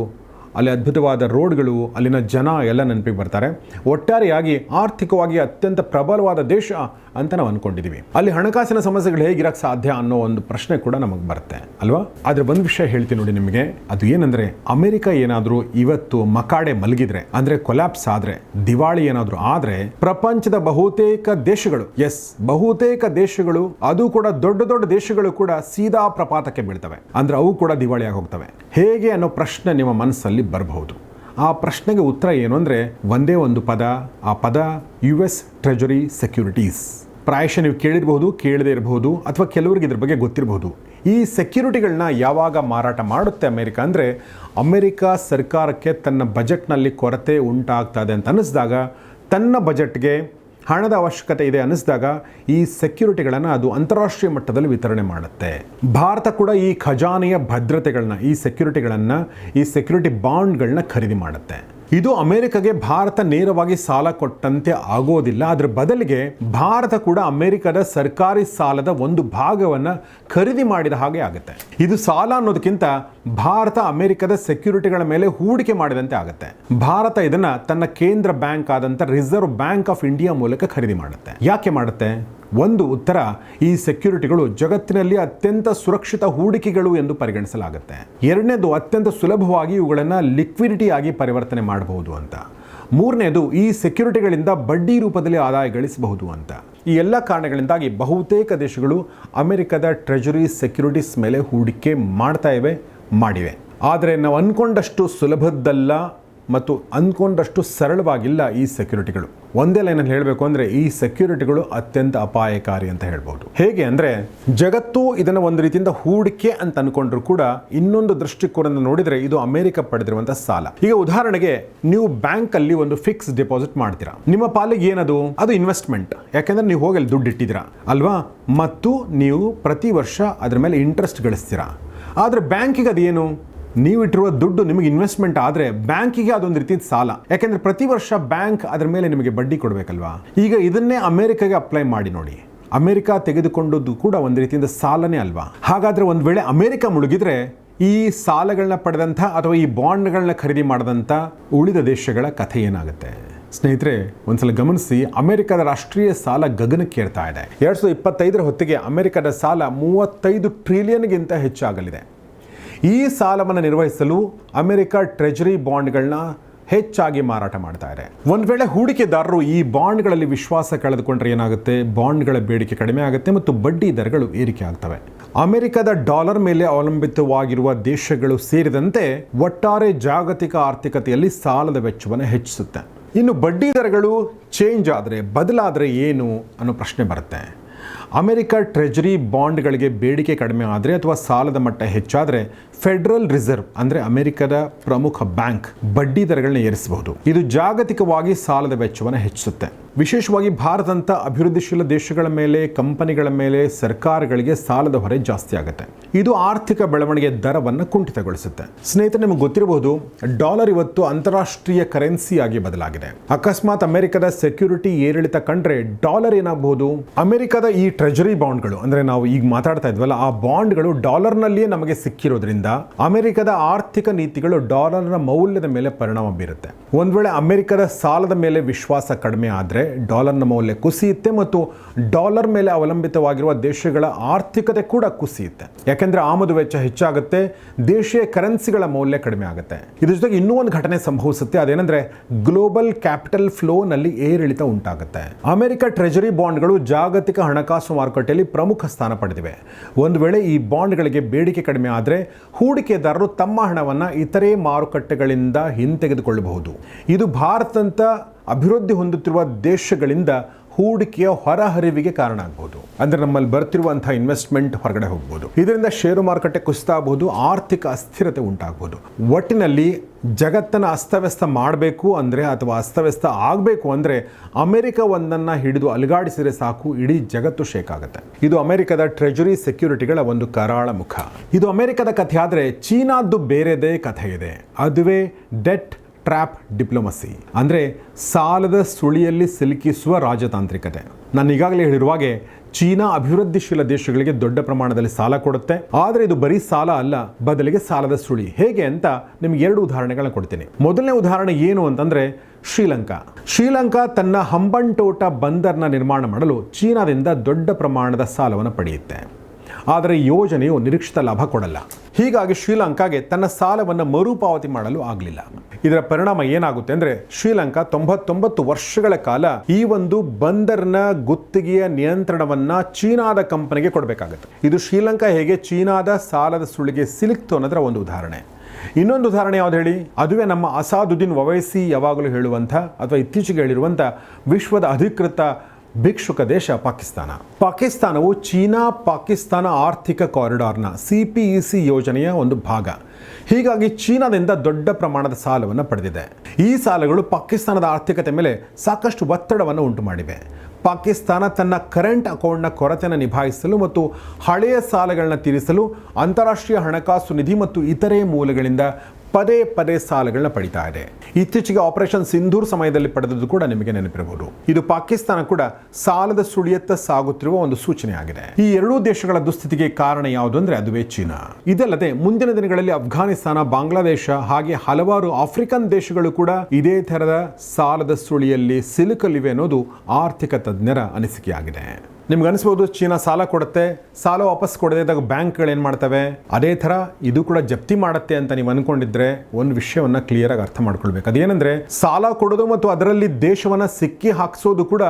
ಅಲ್ಲಿ ಅದ್ಭುತವಾದ ರೋಡ್ಗಳು, ಅಲ್ಲಿನ ಜನ ಎಲ್ಲ ನೆನಪಿಗೆ ಬರ್ತಾರೆ. ಒಟ್ಟಾರೆಯಾಗಿ ಆರ್ಥಿಕವಾಗಿ ಅತ್ಯಂತ ಪ್ರಬಲವಾದ ದೇಶ ಅಂತ ನಾವು ಅಂದ್ಕೊಂಡಿದ್ದೀವಿ ಅಲ್ಲಿ ಹಣಕಾಸಿನ ಸಮಸ್ಯೆಗಳು ಹೇಗಿರಕ್ಕೆ ಸಾಧ್ಯ ಅನ್ನೋ ಒಂದು ಪ್ರಶ್ನೆ ಕೂಡ ನಮಗೆ ಬರುತ್ತೆ, ಅಲ್ವಾ? ಆದರೆ ಒಂದು ವಿಷಯ ಹೇಳ್ತೀನಿ ನೋಡಿ ನಿಮಗೆ. ಅದು ಏನಂದರೆ, ಅಮೆರಿಕ ಏನಾದರೂ ಇವತ್ತು ಮಕಾಡೆ ಮಲಗಿದ್ರೆ, ಅಂದರೆ ಕೊಲ್ಯಾಪ್ಸ್ ಆದರೆ, ದಿವಾಳಿ ಏನಾದರೂ ಆದರೆ, ಪ್ರಪಂಚದ ಬಹುತೇಕ ದೇಶಗಳು, ಎಸ್, ಬಹುತೇಕ ದೇಶಗಳು, ಅದು ಕೂಡ ದೊಡ್ಡ ದೊಡ್ಡ ದೇಶಗಳು ಕೂಡ ಸೀದಾ ಪ್ರಪಾತಕ್ಕೆ ಬೀಳ್ತವೆ. ಅಂದ್ರೆ ಅವು ಕೂಡ ದಿವಾಳಿಯಾಗಿ ಹೋಗ್ತವೆ ಹೇಗೆ ಅನ್ನೋ ಪ್ರಶ್ನೆ ನಿಮ್ಮ ಮನಸ್ಸಲ್ಲಿ ಬರಬಹುದು. ಆ ಪ್ರಶ್ನೆಗೆ ಉತ್ತರ ಏನು ಅಂದರೆ, ಒಂದೇ ಒಂದು ಪದ, ಆ ಪದ, ಯು ಎಸ್ ಟ್ರೆಜರಿ ಸೆಕ್ಯೂರಿಟೀಸ್. ಪ್ರಾಯಶಃ ನೀವು ಕೇಳಿರಬಹುದು ಕೇಳದೇ ಇರಬಹುದು ಅಥವಾ ಕೆಲವರಿಗೆ ಇದ್ರ ಬಗ್ಗೆ ಗೊತ್ತಿರಬಹುದು ಈ ಸೆಕ್ಯೂರಿಟಿಗಳನ್ನ ಯಾವಾಗ ಮಾರಾಟ ಮಾಡುತ್ತೆ ಅಮೆರಿಕ ಅಂದರೆ, ಅಮೆರಿಕ ಸರ್ಕಾರಕ್ಕೆ ತನ್ನ ಬಜೆಟ್ನಲ್ಲಿ ಕೊರತೆ ಉಂಟಾಗ್ತದೆ ಅಂತ ಅನ್ನಿಸಿದಾಗ, ತನ್ನ ಬಜೆಟ್ಗೆ ಹಣದ ಅವಶ್ಯಕತೆ ಇದೆ ಅನ್ನಿಸಿದಾಗ, ಈ ಸೆಕ್ಯೂರಿಟಿಗಳನ್ನು ಅದು ಅಂತಾರಾಷ್ಟ್ರೀಯ ಮಟ್ಟದಲ್ಲಿ ವಿತರಣೆ ಮಾಡುತ್ತೆ. ಭಾರತ ಕೂಡ ಈ ಖಜಾನೆಯ ಭದ್ರತೆಗಳನ್ನ, ಈ ಸೆಕ್ಯೂರಿಟಿಗಳನ್ನು ಈ ಸೆಕ್ಯೂರಿಟಿ ಬಾಂಡ್ಗಳನ್ನ ಖರೀದಿ ಮಾಡುತ್ತೆ. ಇದು ಅಮೆರಿಕಗೆ ಭಾರತ ನೇರವಾಗಿ ಸಾಲ ಕೊಟ್ಟಂತೆ ಆಗೋದಿಲ್ಲ. ಅದರ ಬದಲಿಗೆ ಭಾರತ ಕೂಡ ಅಮೆರಿಕದ ಸರ್ಕಾರಿ ಸಾಲದ ಒಂದು ಭಾಗವನ್ನು ಖರೀದಿ ಮಾಡಿದ ಹಾಗೆ ಆಗುತ್ತೆ. ಇದು ಸಾಲ ಅನ್ನೋದಕ್ಕಿಂತ ಭಾರತ ಅಮೆರಿಕದ ಸೆಕ್ಯೂರಿಟಿಗಳ ಮೇಲೆ ಹೂಡಿಕೆ ಮಾಡಿದಂತೆ ಆಗುತ್ತೆ. ಭಾರತ ಇದನ್ನ ತನ್ನ ಕೇಂದ್ರ ಬ್ಯಾಂಕ್ ಆದಂಥ ರಿಸರ್ವ್ ಬ್ಯಾಂಕ್ ಆಫ್ ಇಂಡಿಯಾ ಮೂಲಕ ಖರೀದಿ ಮಾಡುತ್ತೆ. ಯಾಕೆ ಮಾಡುತ್ತೆ? ಒಂದು ಉತ್ತರ, ಈ ಸೆಕ್ಯೂರಿಟಿಗಳು ಜಗತ್ತಿನಲ್ಲಿ ಅತ್ಯಂತ ಸುರಕ್ಷಿತ ಹೂಡಿಕೆಗಳು ಎಂದು ಪರಿಗಣಿಸಲಾಗುತ್ತೆ. ಎರಡನೇದು, ಅತ್ಯಂತ ಸುಲಭವಾಗಿ ಇವುಗಳನ್ನು ಲಿಕ್ವಿಡಿಟಿ ಆಗಿ ಪರಿವರ್ತನೆ ಮಾಡಬಹುದು ಅಂತ. ಮೂರನೇದು, ಈ ಸೆಕ್ಯೂರಿಟಿಗಳಿಂದ ಬಡ್ಡಿ ರೂಪದಲ್ಲಿ ಆದಾಯ ಗಳಿಸಬಹುದು ಅಂತ. ಈ ಎಲ್ಲ ಕಾರಣಗಳಿಂದಾಗಿ ಬಹುತೇಕ ದೇಶಗಳು ಅಮೆರಿಕದ ಟ್ರೆಜರಿ ಸೆಕ್ಯೂರಿಟೀಸ್ ಮೇಲೆ ಹೂಡಿಕೆ ಮಾಡ್ತಾ ಇವೆ, ಮಾಡಿವೆ. ಆದರೆ ನಾವು ಅಂದ್ಕೊಂಡಷ್ಟು ಸುಲಭದ್ದಲ್ಲ ಮತ್ತು ಅಂದ್ಕೊಂಡಷ್ಟು ಸರಳವಾಗಿಲ್ಲ ಈ ಸೆಕ್ಯೂರಿಟಿಗಳು ಒಂದೇ ಲೈನಲ್ಲಿ ಹೇಳಬೇಕು ಅಂದರೆ ಈ ಸೆಕ್ಯೂರಿಟಿಗಳು ಅತ್ಯಂತ ಅಪಾಯಕಾರಿ ಅಂತ ಹೇಳ್ಬೋದು. ಹೇಗೆ ಅಂದರೆ ಜಗತ್ತು ಇದನ್ನು ಒಂದು ರೀತಿಯಿಂದ ಹೂಡಿಕೆ ಅಂತ ಅಂದ್ಕೊಂಡ್ರೂ ಕೂಡ ಇನ್ನೊಂದು ದೃಷ್ಟಿಕೋನ ನೋಡಿದರೆ ಇದು ಅಮೆರಿಕ ಪಡೆದಿರುವಂಥ ಸಾಲ. ಈಗ ಉದಾಹರಣೆಗೆ ನೀವು ಬ್ಯಾಂಕ್ ಅಲ್ಲಿ ಒಂದು ಫಿಕ್ಸ್ ಡೆಪಾಸಿಟ್ ಮಾಡ್ತೀರಾ. ನಿಮ್ಮ ಪಾಲಿಗೆ ಏನದು? ಅದು ಇನ್ವೆಸ್ಟ್ಮೆಂಟ್ ಯಾಕೆಂದ್ರೆ ನೀವು ಹೋಗಿ ಅಲ್ಲಿ ದುಡ್ಡು ಇಟ್ಟಿದ್ದೀರಾ. ಅಲ್ವಾ? ಮತ್ತು ನೀವು ಪ್ರತಿ ವರ್ಷ ಅದರ ಮೇಲೆ ಇಂಟ್ರೆಸ್ಟ್ ಗಳಿಸ್ತೀರಾ. ಆದರೆ ಬ್ಯಾಂಕಿಗೆ ಅದೇನು ನೀವು ಇಟ್ಟಿರುವ ದುಡ್ಡು ನಿಮಗೆ ಇನ್ವೆಸ್ಟ್ಮೆಂಟ್ ಆದರೆ ಬ್ಯಾಂಕಿಗೆ ಅದೊಂದು ರೀತಿ ಸಾಲ. ಯಾಕೆಂದ್ರೆ ಪ್ರತಿ ವರ್ಷ ಬ್ಯಾಂಕ್ ಅದರ ಮೇಲೆ ನಿಮಗೆ ಬಡ್ಡಿ ಕೊಡಬೇಕಲ್ವಾ? ಈಗ ಇದನ್ನೇ ಅಮೆರಿಕಾಗೆ ಅಪ್ಲೈ ಮಾಡಿ ನೋಡಿ. ಅಮೆರಿಕ ತೆಗೆದುಕೊಂಡದ್ದು ಕೂಡ ಒಂದು ರೀತಿಯಿಂದ ಸಾಲನೇ ಅಲ್ವಾ? ಹಾಗಾದ್ರೆ ಒಂದು ವೇಳೆ ಅಮೆರಿಕ ಮುಳುಗಿದ್ರೆ ಈ ಸಾಲಗಳನ್ನ ಪಡೆದಂಥ ಅಥವಾ ಈ ಬಾಂಡ್ಗಳನ್ನ ಖರೀದಿ ಮಾಡಿದಂಥ ಉಳಿದ ದೇಶಗಳ ಕಥೆ ಏನಾಗುತ್ತೆ? ಸ್ನೇಹಿತರೆ, ಒಂದ್ಸಲ ಗಮನಿಸಿ, ಅಮೆರಿಕದ ರಾಷ್ಟ್ರೀಯ ಸಾಲ ಗಗನಕ್ಕೇರ್ತಾ ಇದೆ. ಎರಡ್ ಸಾವಿರದ ಇಪ್ಪತ್ತೈದರ ಹೊತ್ತಿಗೆ ಅಮೆರಿಕದ ಸಾಲ ಮೂವತ್ತೈದು ಟ್ರಿಲಿಯನ್ಗಿಂತ ಹೆಚ್ಚಾಗಲಿದೆ. ಈ ಸಾಲವನ್ನು ನಿರ್ವಹಿಸಲು ಅಮೆರಿಕ ಟ್ರೆಜರಿ ಬಾಂಡ್ಗಳನ್ನ ಹೆಚ್ಚಾಗಿ ಮಾರಾಟ ಮಾಡ್ತಾ ಇದೆ. ಒಂದು ವೇಳೆ ಹೂಡಿಕೆದಾರರು ಈ ಬಾಂಡ್ಗಳಲ್ಲಿ ವಿಶ್ವಾಸ ಕಳೆದುಕೊಂಡ್ರೆ ಏನಾಗುತ್ತೆ? ಬಾಂಡ್ಗಳ ಬೇಡಿಕೆ ಕಡಿಮೆ ಆಗುತ್ತೆ ಮತ್ತು ಬಡ್ಡಿ ದರಗಳು ಏರಿಕೆ ಆಗ್ತವೆ. ಅಮೆರಿಕದ ಡಾಲರ್ ಮೇಲೆ ಅವಲಂಬಿತವಾಗಿರುವ ದೇಶಗಳು ಸೇರಿದಂತೆ ಒಟ್ಟಾರೆ ಜಾಗತಿಕ ಆರ್ಥಿಕತೆಯಲ್ಲಿ ಸಾಲದ ವೆಚ್ಚವನ್ನು ಹೆಚ್ಚಿಸುತ್ತೆ. ಇನ್ನು ಬಡ್ಡಿ ದರಗಳು ಚೇಂಜ್ ಆದರೆ, ಬದಲಾದರೆ ಏನು ಅನ್ನೋ ಪ್ರಶ್ನೆ ಬರುತ್ತೆ. ಅಮೆರಿಕ ಟ್ರೆಜರಿ ಬಾಂಡ್ಗಳಿಗೆ ಬೇಡಿಕೆ ಕಡಿಮೆ ಆದರೆ ಅಥವಾ ಸಾಲದ ಮಟ್ಟ ಹೆಚ್ಚಾದರೆ ಫೆಡರಲ್ ರಿಸರ್ವ್ ಅಂದರೆ ಅಮೆರಿಕದ ಪ್ರಮುಖ ಬ್ಯಾಂಕ್ ಬಡ್ಡಿ ದರಗಳನ್ನ ಏರಿಸಬಹುದು. ಇದು ಜಾಗತಿಕವಾಗಿ ಸಾಲದ ವೆಚ್ಚವನ್ನು ಹೆಚ್ಚಿಸುತ್ತೆ. ವಿಶೇಷವಾಗಿ ಭಾರತದಂಥ ಅಭಿವೃದ್ಧಿಶೀಲ ದೇಶಗಳ ಮೇಲೆ, ಕಂಪನಿಗಳ ಮೇಲೆ ಸರ್ಕಾರಗಳಿಗೆ ಸಾಲದ ಹೊರೆ ಜಾಸ್ತಿ ಆಗುತ್ತೆ. ಇದು ಆರ್ಥಿಕ ಬೆಳವಣಿಗೆ ದರವನ್ನು ಕುಂಠಿತಗೊಳಿಸುತ್ತೆ. ಸ್ನೇಹಿತರೆ, ನಿಮಗೆ ಗೊತ್ತಿರಬಹುದು, ಡಾಲರ್ ಇವತ್ತು ಅಂತಾರಾಷ್ಟ್ರೀಯ ಕರೆನ್ಸಿಯಾಗಿ ಬದಲಾಗಿದೆ. ಅಕಸ್ಮಾತ್ ಅಮೆರಿಕದ ಸೆಕ್ಯೂರಿಟಿ ಏರಿಳಿತ ಕಂಡ್ರೆ ಡಾಲರ್ ಏನಾಗಬಹುದು? ಅಮೆರಿಕದ ಈ ಟ್ರೆಜರಿ ಬಾಂಡ್ಗಳು, ಅಂದ್ರೆ ನಾವು ಈಗ ಮಾತಾಡ್ತಾ ಇದ್ವಲ್ಲ, ಆ ಬಾಂಡ್ಗಳು ಡಾಲರ್ನಲ್ಲಿಯೇ ನಮಗೆ ಸಿಕ್ಕಿರೋದ್ರಿಂದ ಅಮೆರಿಕದ ಆರ್ಥಿಕ ನೀತಿಗಳು ಡಾಲರ್ನ ಮೌಲ್ಯದ ಮೇಲೆ ಪರಿಣಾಮ ಬೀರುತ್ತೆ. ಒಂದ್ ವೇಳೆ ಅಮೆರಿಕದ ಸಾಲದ ಮೇಲೆ ವಿಶ್ವಾಸ ಕಡಿಮೆ ಆದರೆ ಡಾಲರ್ನ ಮೌಲ್ಯ ಕುಸಿಯುತ್ತೆ ಮತ್ತು ಡಾಲರ್ ಮೇಲೆ ಅವಲಂಬಿತವಾಗಿರುವ ದೇಶಗಳ ಆರ್ಥಿಕತೆ ಕೂಡ ಕುಸಿಯುತ್ತೆ. ಯಾಕೆಂದರೆ ಆಮದು ವೆಚ್ಚ ಹೆಚ್ಚಾಗುತ್ತೆ, ದೇಶೀಯ ಕರೆನ್ಸಿಗಳ ಮೌಲ್ಯ ಕಡಿಮೆ ಆಗುತ್ತೆ. ಇದ್ರ ಜೊತೆಗೆ ಇನ್ನೂ ಒಂದು ಘಟನೆ ಸಂಭವಿಸುತ್ತೆ, ಅದೇನೆಂದರೆ ಗ್ಲೋಬಲ್ ಕ್ಯಾಪಿಟಲ್ ಫ್ಲೋನಲ್ಲಿ ಏರಿಳಿತ ಉಂಟಾಗುತ್ತೆ. ಅಮೆರಿಕ ಟ್ರೆಜರಿ ಬಾಂಡ್ಗಳು ಜಾಗತಿಕ ಹಣಕಾಸು ಮಾರುಕಟ್ಟೆಯಲ್ಲಿ ಪ್ರಮುಖ ಸ್ಥಾನ ಪಡೆದಿವೆ. ಒಂದು ವೇಳೆ ಈ ಬಾಂಡ್ಗಳಿಗೆ ಬೇಡಿಕೆ ಕಡಿಮೆ ಆದರೆ ಹೂಡಿಕೆದಾರರು ತಮ್ಮ ಹಣವನ್ನು ಇತರೆ ಮಾರುಕಟ್ಟೆಗಳಿಂದ ಹಿಂತೆಗೆದುಕೊಳ್ಳಬಹುದು. ಇದು ಭಾರತದಂಥ ಅಭಿವೃದ್ಧಿ ಹೊಂದುತ್ತಿರುವ ದೇಶಗಳಿಂದ ಹೂಡಿಕೆಯ ಹೊರಹರಿವಿಗೆ ಕಾರಣ ಆಗ್ಬೋದು. ಅಂದ್ರೆ ನಮ್ಮಲ್ಲಿ ಬರ್ತಿರುವಂತಹ ಇನ್ವೆಸ್ಟ್ಮೆಂಟ್ ಹೊರಗಡೆ ಹೋಗ್ಬೋದು. ಇದರಿಂದ ಷೇರು ಮಾರುಕಟ್ಟೆ ಕುಸಿತ ಆಗಬಹುದು ಆರ್ಥಿಕ ಅಸ್ಥಿರತೆ ಉಂಟಾಗ್ಬೋದು. ಒಟ್ಟಿನಲ್ಲಿ ಜಗತ್ತನ್ನು ಅಸ್ತವ್ಯಸ್ತ ಮಾಡಬೇಕು ಅಂದರೆ ಅಥವಾ ಅಸ್ತವ್ಯಸ್ತ ಆಗಬೇಕು ಅಂದರೆ ಅಮೆರಿಕ ಒಂದನ್ನು ಹಿಡಿದು ಅಲುಗಾಡಿಸಿದರೆ ಸಾಕು, ಇಡೀ ಜಗತ್ತು ಶೇಕ್ ಆಗುತ್ತೆ. ಇದು ಅಮೆರಿಕದ ಟ್ರೆಜರಿ ಸೆಕ್ಯೂರಿಟಿಗಳ ಒಂದು ಕರಾಳ ಮುಖ. ಇದು ಅಮೆರಿಕದ ಕಥೆ ಆದರೆ ಚೀನಾದ್ದು ಬೇರೆದೇ ಕಥೆ ಇದೆ ಅದುವೇ ಡೆಟ್ ಟ್ರ್ಯಾಪ್ ಡಿಪ್ಲೊಮಸಿ, ಅಂದರೆ ಸಾಲದ ಸುಳಿಯಲ್ಲಿ ಸಿಲುಕಿಸುವ ರಾಜತಾಂತ್ರಿಕತೆ. ನಾನು ಈಗಾಗಲೇ ಹೇಳಿರುವಾಗೆ ಚೀನಾ ಅಭಿವೃದ್ಧಿಶೀಲ ದೇಶಗಳಿಗೆ ದೊಡ್ಡ ಪ್ರಮಾಣದಲ್ಲಿ ಸಾಲ ಕೊಡುತ್ತೆ. ಆದರೆ ಇದು ಬರೀ ಸಾಲ ಅಲ್ಲ, ಬದಲಿಗೆ ಸಾಲದ ಸುಳಿ. ಹೇಗೆ ಅಂತ ನಿಮ್ಗೆ ಎರಡು ಉದಾಹರಣೆಗಳನ್ನ ಕೊಡ್ತೀನಿ. ಮೊದಲನೇ ಉದಾಹರಣೆ ಏನು ಅಂತಂದ್ರೆ ಶ್ರೀಲಂಕಾ. ಶ್ರೀಲಂಕಾ ತನ್ನ ಹಂಬಂಟೋಟ ಬಂದರ್ನ ನಿರ್ಮಾಣ ಮಾಡಲು ಚೀನಾದಿಂದ ದೊಡ್ಡ ಪ್ರಮಾಣದ ಸಾಲವನ್ನು ಪಡೆಯುತ್ತೆ. ಆದರೆ ಯೋಜನೆಯು ನಿರೀಕ್ಷಿತ ಲಾಭ ಕೊಡಲ್ಲ. ಹೀಗಾಗಿ ಶ್ರೀಲಂಕಾಗೆ ತನ್ನ ಸಾಲವನ್ನು ಮರುಪಾವತಿ ಮಾಡಲು ಆಗಲಿಲ್ಲ. ಇದರ ಪರಿಣಾಮ ಏನಾಗುತ್ತೆ ಅಂದರೆ ಶ್ರೀಲಂಕಾ ತೊಂಬತ್ತೊಂಬತ್ತು ವರ್ಷಗಳ ಕಾಲ ಈ ಒಂದು ಬಂದರ್ನ ಗುತ್ತಿಗೆಯ ನಿಯಂತ್ರಣವನ್ನ ಚೀನಾದ ಕಂಪನಿಗೆ ಕೊಡಬೇಕಾಗುತ್ತೆ. ಇದು ಶ್ರೀಲಂಕಾ ಹೇಗೆ ಚೀನಾದ ಸಾಲದ ಸುಳಿಗೆ ಸಿಲುಕ್ತು ಅನ್ನೋದರ ಒಂದು ಉದಾಹರಣೆ. ಇನ್ನೊಂದು ಉದಾಹರಣೆ ಯಾವ್ದು ಹೇಳಿ? ಅದುವೇ ನಮ್ಮ ಅಸಾದುದ್ದೀನ್ ಒವೈಸಿ ಯಾವಾಗಲೂ ಹೇಳುವಂಥ ಅಥವಾ ಇತ್ತೀಚೆಗೆ ಹೇಳಿರುವಂಥ ವಿಶ್ವದ ಅಧಿಕೃತ ಭಿಕ್ಷುಕ ದೇಶ ಪಾಕಿಸ್ತಾನ. ಪಾಕಿಸ್ತಾನವು ಚೀನಾ ಪಾಕಿಸ್ತಾನ ಆರ್ಥಿಕ ಕಾರಿಡಾರ್ನ ಸಿ ಪಿ ಇ ಸಿ ಯೋಜನೆಯ ಒಂದು ಭಾಗ. ಹೀಗಾಗಿ ಚೀನಾದಿಂದ ದೊಡ್ಡ ಪ್ರಮಾಣದ ಸಾಲವನ್ನು ಪಡೆದಿದೆ. ಈ ಸಾಲಗಳು ಪಾಕಿಸ್ತಾನದ ಆರ್ಥಿಕತೆ ಮೇಲೆ ಸಾಕಷ್ಟು ಒತ್ತಡವನ್ನು ಉಂಟು ಮಾಡಿವೆ ಪಾಕಿಸ್ತಾನ ತನ್ನ ಕರೆಂಟ್ ಅಕೌಂಟ್ನ ಕೊರತೆಯನ್ನು ನಿಭಾಯಿಸಲು ಮತ್ತು ಹಳೆಯ ಸಾಲಗಳನ್ನು ತೀರಿಸಲು ಅಂತಾರಾಷ್ಟ್ರೀಯ ಹಣಕಾಸು ನಿಧಿ ಮತ್ತು ಇತರೆ ಮೂಲಗಳಿಂದ ಪದೇ ಪದೇ ಸಾಲಗಳನ್ನ ಪಡಿತಾ ಇದೆ. ಇತ್ತೀಚೆಗೆ ಆಪರೇಷನ್ ಸಿಂಧೂರ್ ಸಮಯದಲ್ಲಿ ಪಡೆದದ್ದು ಕೂಡ ನಿಮಗೆ ನೆನಪಿರಬಹುದು. ಇದು ಪಾಕಿಸ್ತಾನ ಕೂಡ ಸಾಲದ ಸುಳಿಯತ್ತ ಸಾಗುತ್ತಿರುವ ಒಂದು ಸೂಚನೆ ಆಗಿದೆ ಈ ಎರಡೂ ದೇಶಗಳ ದುಸ್ಥಿತಿಗೆ ಕಾರಣ ಯಾವುದು ಅಂದ್ರೆ ಅದುವೇ ಚೀನಾ. ಇದಲ್ಲದೆ ಮುಂದಿನ ದಿನಗಳಲ್ಲಿ ಅಫ್ಘಾನಿಸ್ತಾನ ಬಾಂಗ್ಲಾದೇಶ ಹಾಗೆ ಹಲವಾರು ಆಫ್ರಿಕನ್ ದೇಶಗಳು ಕೂಡ ಇದೇ ತರದ ಸಾಲದ ಸುಳಿಯಲ್ಲಿ ಸಿಲುಕಲಿವೆ ಅನ್ನೋದು ಆರ್ಥಿಕ ತಜ್ಞರ ಅನಿಸಿಕೆಯಾಗಿದೆ. ನಿಮ್ಗೆ ಅನಿಸ್ಬೋದು ಚೀನಾ ಸಾಲ ಕೊಡುತ್ತೆ, ಸಾಲ ವಾಪಸ್ ಕೊಡದೇ ಇದ್ದಾಗ ಬ್ಯಾಂಕ್ಗಳು ಏನು ಮಾಡ್ತವೆ? ಅದೇ ಥರ ಇದು ಕೂಡ ಜಪ್ತಿ ಮಾಡುತ್ತೆ ಅಂತ ನೀವು ಅನ್ಕೊಂಡಿದ್ರೆ ಒಂದು ವಿಷಯವನ್ನು ಕ್ಲಿಯರ್ ಆಗಿ ಅರ್ಥ ಮಾಡ್ಕೊಳ್ಬೇಕು. ಅದೇನೆಂದರೆ, ಸಾಲ ಕೊಡೋದು ಮತ್ತು ಅದರಲ್ಲಿ ದೇಶವನ್ನು ಸಿಕ್ಕಿ ಹಾಕಿಸೋದು ಕೂಡ